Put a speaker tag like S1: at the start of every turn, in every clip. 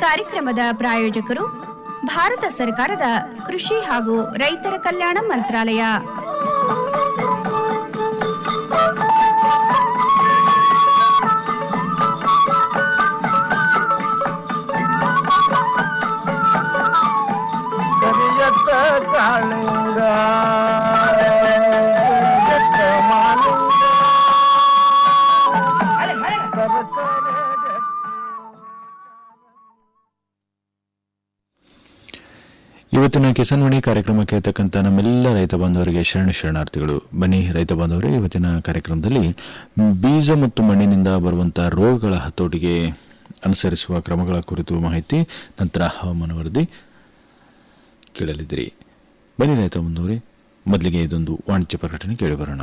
S1: ಕಾರ್ಯಕ್ರಮದ ಪ್ರಾಯೋಜಕರು ಭಾರತ ಸರ್ಕಾರದ ಕೃಷಿ ಹಾಗೂ ರೈತರ ಕಲ್ಯಾಣ ಮಂತ್ರಾಲಯ.
S2: ಕಾಣ
S3: ಇವತ್ತಿನ ಕಿಸಾನ್ವಾಣಿ ಕಾರ್ಯಕ್ರಮಕ್ಕೆ ಇರ್ತಕ್ಕಂಥ ನಮ್ಮೆಲ್ಲ ರೈತ ಬಾಂಧವರಿಗೆ ಶರಣ ಶರಣಾರ್ಥಿಗಳು. ಬನ್ನಿ ರೈತ ಬಾಂಧವರೇ, ಇವತ್ತಿನ ಕಾರ್ಯಕ್ರಮದಲ್ಲಿ ಬೀಜ ಮತ್ತು ಮಣ್ಣಿನಿಂದ ಬರುವಂಥ ರೋಗಗಳ ಹತೋಟಿಗೆ ಅನುಸರಿಸುವ ಕ್ರಮಗಳ ಕುರಿತು ಮಾಹಿತಿ, ನಂತರ ಹವಾಮಾನ ವರದಿ ಕೇಳಲಿದ್ದೀರಿ. ಬನ್ನಿ ರೈತ ಬಾಂಧವರೇ, ಮೊದಲಿಗೆ ಇದೊಂದು ವಾಣಿಜ್ಯ ಪ್ರಕಟಣೆ ಕೇಳಿಬರೋಣ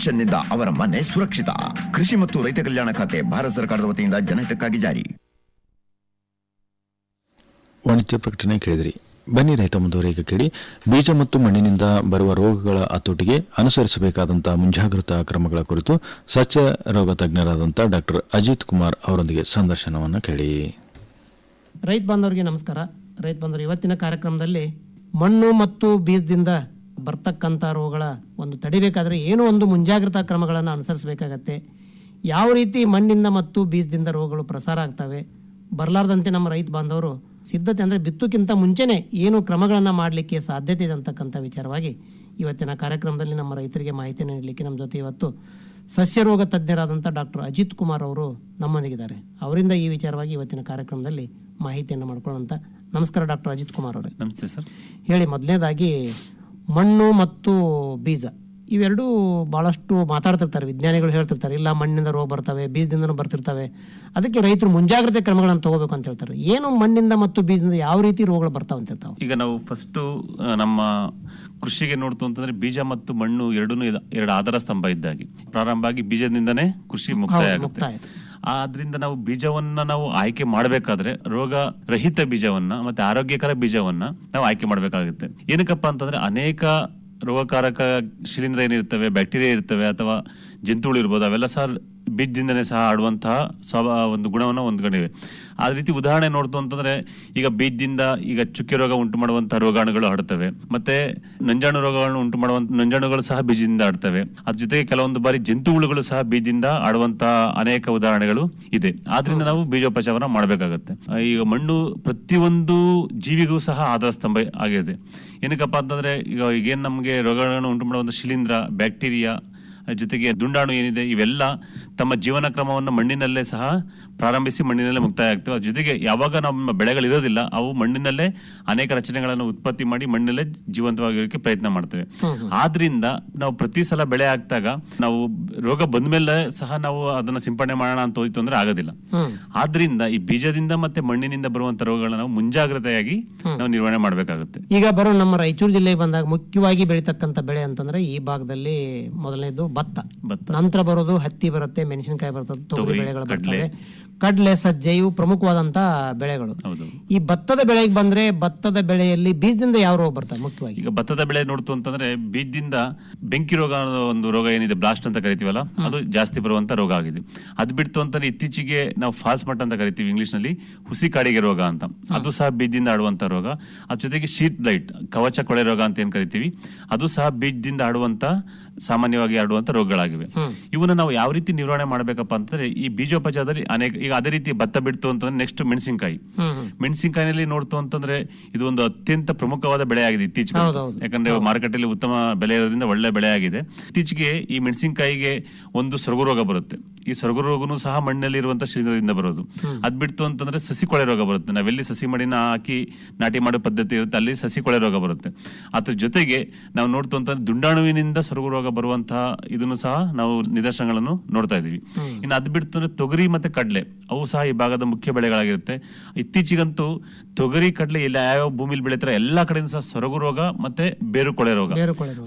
S4: ಪೆನ್ಷನ್ನಿಂದ ಅವರ ಮನೆ ಸುರಕ್ಷಿತ. ಕೃಷಿ ಮತ್ತು ರೈತ ಕಲ್ಯಾಣ ಖಾತೆ ಭಾರತ ಸರ್ಕಾರದ ವತಿಯಿಂದ ಜನಹಿತಕ್ಕಾಗಿ ಜಾರಿ.
S3: ವಾಣಿಜ್ಯ ಪ್ರಕಟಣೆ ಕೇಳಿದಿರಿ. ಬನ್ನಿ ರೈತ ಮುಂದುವರೆ ಕೇಳಿ. ಬೀಜ ಮತ್ತು ಮಣ್ಣಿನಿಂದ ಬರುವ ರೋಗಗಳ ಹತೋಟಿಗೆ ಅನುಸರಿಸಬೇಕಾದಂತಹ ಮುಂಜಾಗ್ರತಾ ಕ್ರಮಗಳ ಕುರಿತು ಸಸ್ಯ ರೋಗ ತಜ್ಞರಾದಂಥ ಡಾಕ್ಟರ್ ಅಜಿತ್ ಕುಮಾರ್ ಅವರೊಂದಿಗೆ ಸಂದರ್ಶನವನ್ನು ಕೇಳಿ.
S5: ರೈತ ಬಾಂಧವರಿಗೆ ನಮಸ್ಕಾರ. ರೈತ ಬಾಂಧವರು ಇವತ್ತಿನ ಕಾರ್ಯಕ್ರಮದಲ್ಲಿ ಮಣ್ಣು ಮತ್ತು ಬೀಜದಿಂದ ಬರ್ತಕ್ಕಂಥ ರೋಗಗಳ ಒಂದು ತಡಿಬೇಕಾದರೆ ಏನೋ ಒಂದು ಮುಂಜಾಗ್ರತಾ ಕ್ರಮಗಳನ್ನು ಅನುಸರಿಸಬೇಕಾಗತ್ತೆ. ಯಾವ ರೀತಿ ಮಣ್ಣಿಂದ ಮತ್ತು ಬೀಜದಿಂದ ರೋಗಗಳು ಪ್ರಸಾರ ಆಗ್ತವೆ ಬರಲಾರ್ದಂತೆ ನಮ್ಮ ರೈತ ಬಾಂಧವರು ಸಿದ್ಧತೆ ಅಂದರೆ ಬಿತ್ತುಕ್ಕಿಂತ ಮುಂಚೆನೇ ಏನು ಕ್ರಮಗಳನ್ನು ಮಾಡಲಿಕ್ಕೆ ಸಾಧ್ಯತೆ ಇದೆ ಅಂತಕ್ಕಂಥ ವಿಚಾರವಾಗಿ ಇವತ್ತಿನ ಕಾರ್ಯಕ್ರಮದಲ್ಲಿ ನಮ್ಮ ರೈತರಿಗೆ ಮಾಹಿತಿಯನ್ನು ನೀಡಲಿಕ್ಕೆ ನಮ್ಮ ಜೊತೆ ಇವತ್ತು ಸಸ್ಯ ರೋಗ ತಜ್ಞರಾದಂಥ ಡಾಕ್ಟರ್ ಅಜಿತ್ ಕುಮಾರ್ ಅವರು ನಮ್ಮೊಂದಿಗಿದ್ದಾರೆ. ಅವರಿಂದ ಈ ವಿಚಾರವಾಗಿ ಇವತ್ತಿನ ಕಾರ್ಯಕ್ರಮದಲ್ಲಿ ಮಾಹಿತಿಯನ್ನು ಮಾಡ್ಕೊಳ್ಳೋಂಥ ನಮಸ್ಕಾರ ಡಾಕ್ಟರ್ ಅಜಿತ್ ಕುಮಾರ್ ಅವರೇ.
S6: ನಮಸ್ತೆ ಸರ್.
S5: ಹೇಳಿ ಮೊದಲನೇದಾಗಿ ಮಣ್ಣು ಮತ್ತು ಬೀಜ. ಇವೆರಡೂ ಭಾಳಷ್ಟು ಮಾತಾಡ್ತಿರ್ತಾರೆ ವಿಜ್ಞಾನಿಗಳು ಹೇಳ್ತಿರ್ತಾರೆ ಇಲ್ಲ ಮಣ್ಣಿಂದ ರೋಗ ಬರ್ತವೆ ಬೀಜದಿಂದನೂ ಬರ್ತಿರ್ತವೆ. ಅದಕ್ಕೆ ರೈತರು ಮುಂಜಾಗ್ರತೆ ಕ್ರಮಗಳನ್ನು ತಗೋಬೇಕು ಅಂತ ಹೇಳ್ತಾರೆ. ಏನು ಮಣ್ಣಿಂದ ಮತ್ತು ಬೀಜದಿಂದ ಯಾವ ರೀತಿ ರೋಗಗಳು ಬರ್ತಾವೆ ಅಂತ ಹೇಳ್ತಾವೆ?
S6: ಈಗ ನಾವು ಫಸ್ಟು ನಮ್ಮ ಕೃಷಿಗೆ ನೋಡ್ತು ಅಂತಂದ್ರೆ ಬೀಜ ಮತ್ತು ಮಣ್ಣು ಎರಡೂ ಎರಡು ಆಧಾರ ಸ್ತಂಭ ಇದ್ದಾಗಿ. ಪ್ರಾರಂಭ ಆಗಿ ಬೀಜದಿಂದನೇ ಕೃಷಿ ಮುಕ್ತಾಯ ಆಗುತ್ತೆ. ಆದ್ರಿಂದ ನಾವು ಬೀಜವನ್ನ ನಾವು ಆಯ್ಕೆ ಮಾಡಬೇಕಾದ್ರೆ ರೋಗ ರಹಿತ ಬೀಜವನ್ನ ಮತ್ತೆ ಆರೋಗ್ಯಕರ ಬೀಜವನ್ನ ನಾವು ಆಯ್ಕೆ ಮಾಡಬೇಕಾಗುತ್ತೆ. ಏನಕ್ಕಪ್ಪ ಅಂತಂದ್ರೆ ಅನೇಕ ರೋಗಕಾರಕ ಶಿಲೀಂಧ್ರ ಏನಿರ್ತವೆ, ಬ್ಯಾಕ್ಟೀರಿಯಾ ಇರ್ತವೆ ಅಥವಾ ಜಂತುಗಳು ಇರ್ಬೋದು, ಅವೆಲ್ಲ ಸಹ ಬೀಜದಿಂದನೇ ಸಹ ಆಡುವಂತಹ ಸ್ವಭಾವ ಒಂದು ಗುಣವನ್ನು ಹೊಂದ್ಕೊಂಡಿವೆ. ಆ ರೀತಿ ಉದಾಹರಣೆ ನೋಡ್ತು ಅಂತಂದ್ರೆ, ಈಗ ಬೀಜದಿಂದ ಈಗ ಚುಕ್ಕೆ ರೋಗ ಉಂಟು ಮಾಡುವಂತಹ ರೋಗಾಣುಗಳು ಹರಡ್ತವೆ ಮತ್ತೆ ನಂಜಾಣು ರೋಗಗಳನ್ನು ಉಂಟು ಮಾಡುವಂತ, ನಂಜಾಣುಗಳು ಸಹ ಬೀಜದಿಂದ ಆಡ್ತವೆ. ಅದ್ರ ಜೊತೆಗೆ ಕೆಲವೊಂದು ಬಾರಿ ಜಂತುಹುಳುಗಳು ಸಹ ಬೀಜದಿಂದ ಆಡುವಂತಹ ಅನೇಕ ಉದಾಹರಣೆಗಳು ಇದೆ. ಆದ್ರಿಂದ ನಾವು ಬೀಜೋಪಚಾರ ಮಾಡಬೇಕಾಗತ್ತೆ. ಈಗ ಮಣ್ಣು ಪ್ರತಿಯೊಂದು ಜೀವಿಗೂ ಸಹ ಆಧಾರ ಸ್ತಂಭ ಆಗಿದೆ. ಏನಕ್ಕಪ್ಪ ಅಂತಂದ್ರೆ, ಈಗ ಈಗೇನ್ ನಮಗೆ ರೋಗಗಳನ್ನು ಉಂಟು ಮಾಡುವಂತ ಶಿಲೀಂಧ್ರ, ಬ್ಯಾಕ್ಟೀರಿಯಾ ಜೊತೆಗೆ ದುಂಡಾಣು ಏನಿದೆ ಇವೆಲ್ಲ ತಮ್ಮ ಜೀವನ ಕ್ರಮವನ್ನು ಮಣ್ಣಿನಲ್ಲೇ ಸಹ ಪ್ರಾರಂಭಿಸಿ ಮಣ್ಣಿನಲ್ಲೇ ಮುಕ್ತಾಯ ಆಗ್ತವೆ ಅದ್ರ ಜೊತೆಗೆ ಯಾವಾಗ ನಮ್ಮ ಬೆಳೆಗಳು ಇರೋದಿಲ್ಲ ಅವು ಮಣ್ಣಿನಲ್ಲೇ ಅನೇಕ ರಚನೆಗಳನ್ನು ಉತ್ಪತ್ತಿ ಮಾಡಿ ಮಣ್ಣಲ್ಲೇ ಜೀವಂತವಾಗಿರೋಕೆ ಪ್ರಯತ್ನ ಮಾಡ್ತೇವೆ. ಆದ್ರಿಂದ ನಾವು ಪ್ರತಿ ಸಲ ಬೆಳೆ ಆಗ್ತಾಗ ನಾವು ರೋಗ ಬಂದ್ಮೇಲೆ ಸಹ ನಾವು ಅದನ್ನ ಸಿಂಪಡಣೆ ಮಾಡೋಣ ಅಂತ ಹೋಯ್ತು ಅಂದ್ರೆ ಆಗೋದಿಲ್ಲ. ಆದ್ರಿಂದ ಈ ಬೀಜದಿಂದ ಮತ್ತೆ ಮಣ್ಣಿನಿಂದ ಬರುವಂತ ರೋಗಗಳನ್ನ ನಾವು ಮುಂಜಾಗ್ರತೆಯಾಗಿ ನಾವು ನಿರ್ವಹಣೆ ಮಾಡಬೇಕಾಗುತ್ತೆ.
S5: ಈಗ ಬರೋ ನಮ್ಮ ರಾಯಚೂರು ಜಿಲ್ಲೆಗೆ ಬಂದಾಗ ಮುಖ್ಯವಾಗಿ ಬೆಳೀತಕ್ಕಂಥ ಬೆಳೆ ಅಂತಂದ್ರೆ ಈ ಭಾಗದಲ್ಲಿ ಮೊದಲನೇದು ಭತ್ತ.
S6: ಭತ್ತ.
S5: ನಂತರ ಬರೋದು ಹತ್ತಿ ಬರುತ್ತೆ ಮೆಣಸಿನಕಾಯಿ ಬರ್ತದೆ ತೊಗರಿ ಬೆಳೆಗಳು. ಬರ್ತವೆ. ಕಡ್ಲೆ ಸಜ್ಜೆ ಇವು ಪ್ರಮುಖವಾದಂತ ಬೆಳೆಗಳು. ಈ ಭತ್ತದ ಬೆಳೆಗೆ ಬಂದ್ರೆ ಭತ್ತದ ಬೆಳೆಯಲ್ಲಿ ಬೀಜದಿಂದ ಯಾವ ರೋಗ ಬರ್ತವೆ ಮುಖ್ಯವಾಗಿ?
S6: ಈಗ ಭತ್ತದ ಬೆಳೆ ನೋಡ್ತು ಅಂತಂದ್ರೆ ಬೀಜದಿಂದ ಬೆಂಕಿ ರೋಗ ಅನ್ನೋ ಒಂದು ರೋಗ ಏನಿದೆ ಬ್ಲಾಸ್ಟ್ ಅಂತ ಕರಿತೀವಲ್ಲ ಅದು ಜಾಸ್ತಿ ಬರುವಂತ ರೋಗ ಆಗಿದೆ. ಅದ್ ಬಿಡ್ತು ಅಂತಂದ್ರೆ ಇತ್ತೀಚೆಗೆ ನಾವು ಫಾಲ್ಸ್ ಮಟ್ ಅಂತ ಕರಿತೀವಿ ಇಂಗ್ಲಿಷ್ನಲ್ಲಿ ಹುಸಿ ಕಾಡಿಗೆ ರೋಗ ಅಂತ. ಅದು ಸಹ ಬೀಜದಿಂದ ಆಡುವಂತ ರೋಗ. ಅದ್ರ ಜೊತೆಗೆ ಶೀತ್ ಲೈಟ್ ಕವಚ ಕೊಳೆ ರೋಗ ಅಂತ ಏನ್ ಕರಿತೀವಿ ಅದು ಸಹ ಬೀಜದಿಂದ ಆಡುವಂತ ಸಾಮಾನ್ಯವಾಗಿ ಹರಡುವಂತ ರೋಗಗಳಾಗಿವೆ. ಇವನ್ನ ನಾವು ಯಾವ ರೀತಿ ನಿರ್ವಹಣೆ ಮಾಡಬೇಕಪ್ಪ ಅಂತಂದ್ರೆ ಈ ಬೀಜೋಪಚಾರದಲ್ಲಿ ಅನೇಕ ಈಗ ಅದೇ ರೀತಿ ಭತ್ತ ಬಿಡ್ತು ಅಂತಂದ್ರೆ ನೆಕ್ಸ್ಟ್ ಮೆಣಸಿನಕಾಯಿ. ಮೆಣಸಿನಕಾಯಿನಲ್ಲಿ ನೋಡ್ತು ಅಂತಂದ್ರೆ ಇದು ಒಂದು ಅತ್ಯಂತ ಪ್ರಮುಖವಾದ ಬೆಳೆ ಆಗಿದೆ ಇತ್ತೀಚೆಗೆ. ಯಾಕಂದ್ರೆ ಮಾರುಕಟ್ಟೆಯಲ್ಲಿ ಉತ್ತಮ ಬೆಲೆ ಇರೋದ್ರಿಂದ ಒಳ್ಳೆ ಬೆಳೆ ಆಗಿದೆ. ಇತ್ತೀಚೆಗೆ ಈ ಮೆಣಸಿನಕಾಯಿಗೆ ಒಂದು ಸೊರಗು ರೋಗ ಬರುತ್ತೆ. ಈ ಸೊರಗು ರೋಗನು ಸಹ ಮಣ್ಣಲ್ಲಿ ಇರುವಂತಹ ಶಿಲೀಂಧ್ರದಿಂದ ಬರೋದು. ಅದ್ ಬಿಡ್ತು ಅಂತಂದ್ರೆ ಸಸಿ ಕೊಳೆ ರೋಗ ಬರುತ್ತೆ. ನಾವೆಲ್ಲಿ ಸಸಿ ಮಡಿನ ಹಾಕಿ ನಾಟಿ ಮಾಡೋ ಪದ್ಧತಿ ಇರುತ್ತೆ ಅಲ್ಲಿ ಸಸಿ ಕೊಳೆ ರೋಗ ಬರುತ್ತೆ. ಅದ್ರ ಜೊತೆಗೆ ನಾವು ನೋಡ್ತು ಅಂತಂದ್ರೆ ದುಂಡಾಣುವಿನಿಂದ ಸೊರಗು ರೋಗ ಬರುವಂತಹ ಇದನ್ನು ಸಹ ನಾವು ನಿದರ್ಶನಗಳನ್ನು ನೋಡ್ತಾ ಇದೀವಿ ಇನ್ನು ಅದ್ ಬಿಟ್ಟು ಅಂದ್ರೆ ತೊಗರಿ ಮತ್ತೆ ಕಡಲೆ ಅವು ಸಹ ಈ ಭಾಗದ ಮುಖ್ಯ ಬೆಳೆಗಳಾಗಿರುತ್ತೆ. ಇತ್ತೀಚೆಗಂತೂ ತೊಗರಿ ಕಡಲೆ ಇಲ್ಲ ಯಾವ ಭೂಮಿಲಿ ಬೆಳೀತಾರೆ ಎಲ್ಲಾ ಕಡೆಯಿಂದ ಸಹ ಸೊರಗು ರೋಗ ಮತ್ತೆ ಬೇರು ಕೊಳೆ ರೋಗ.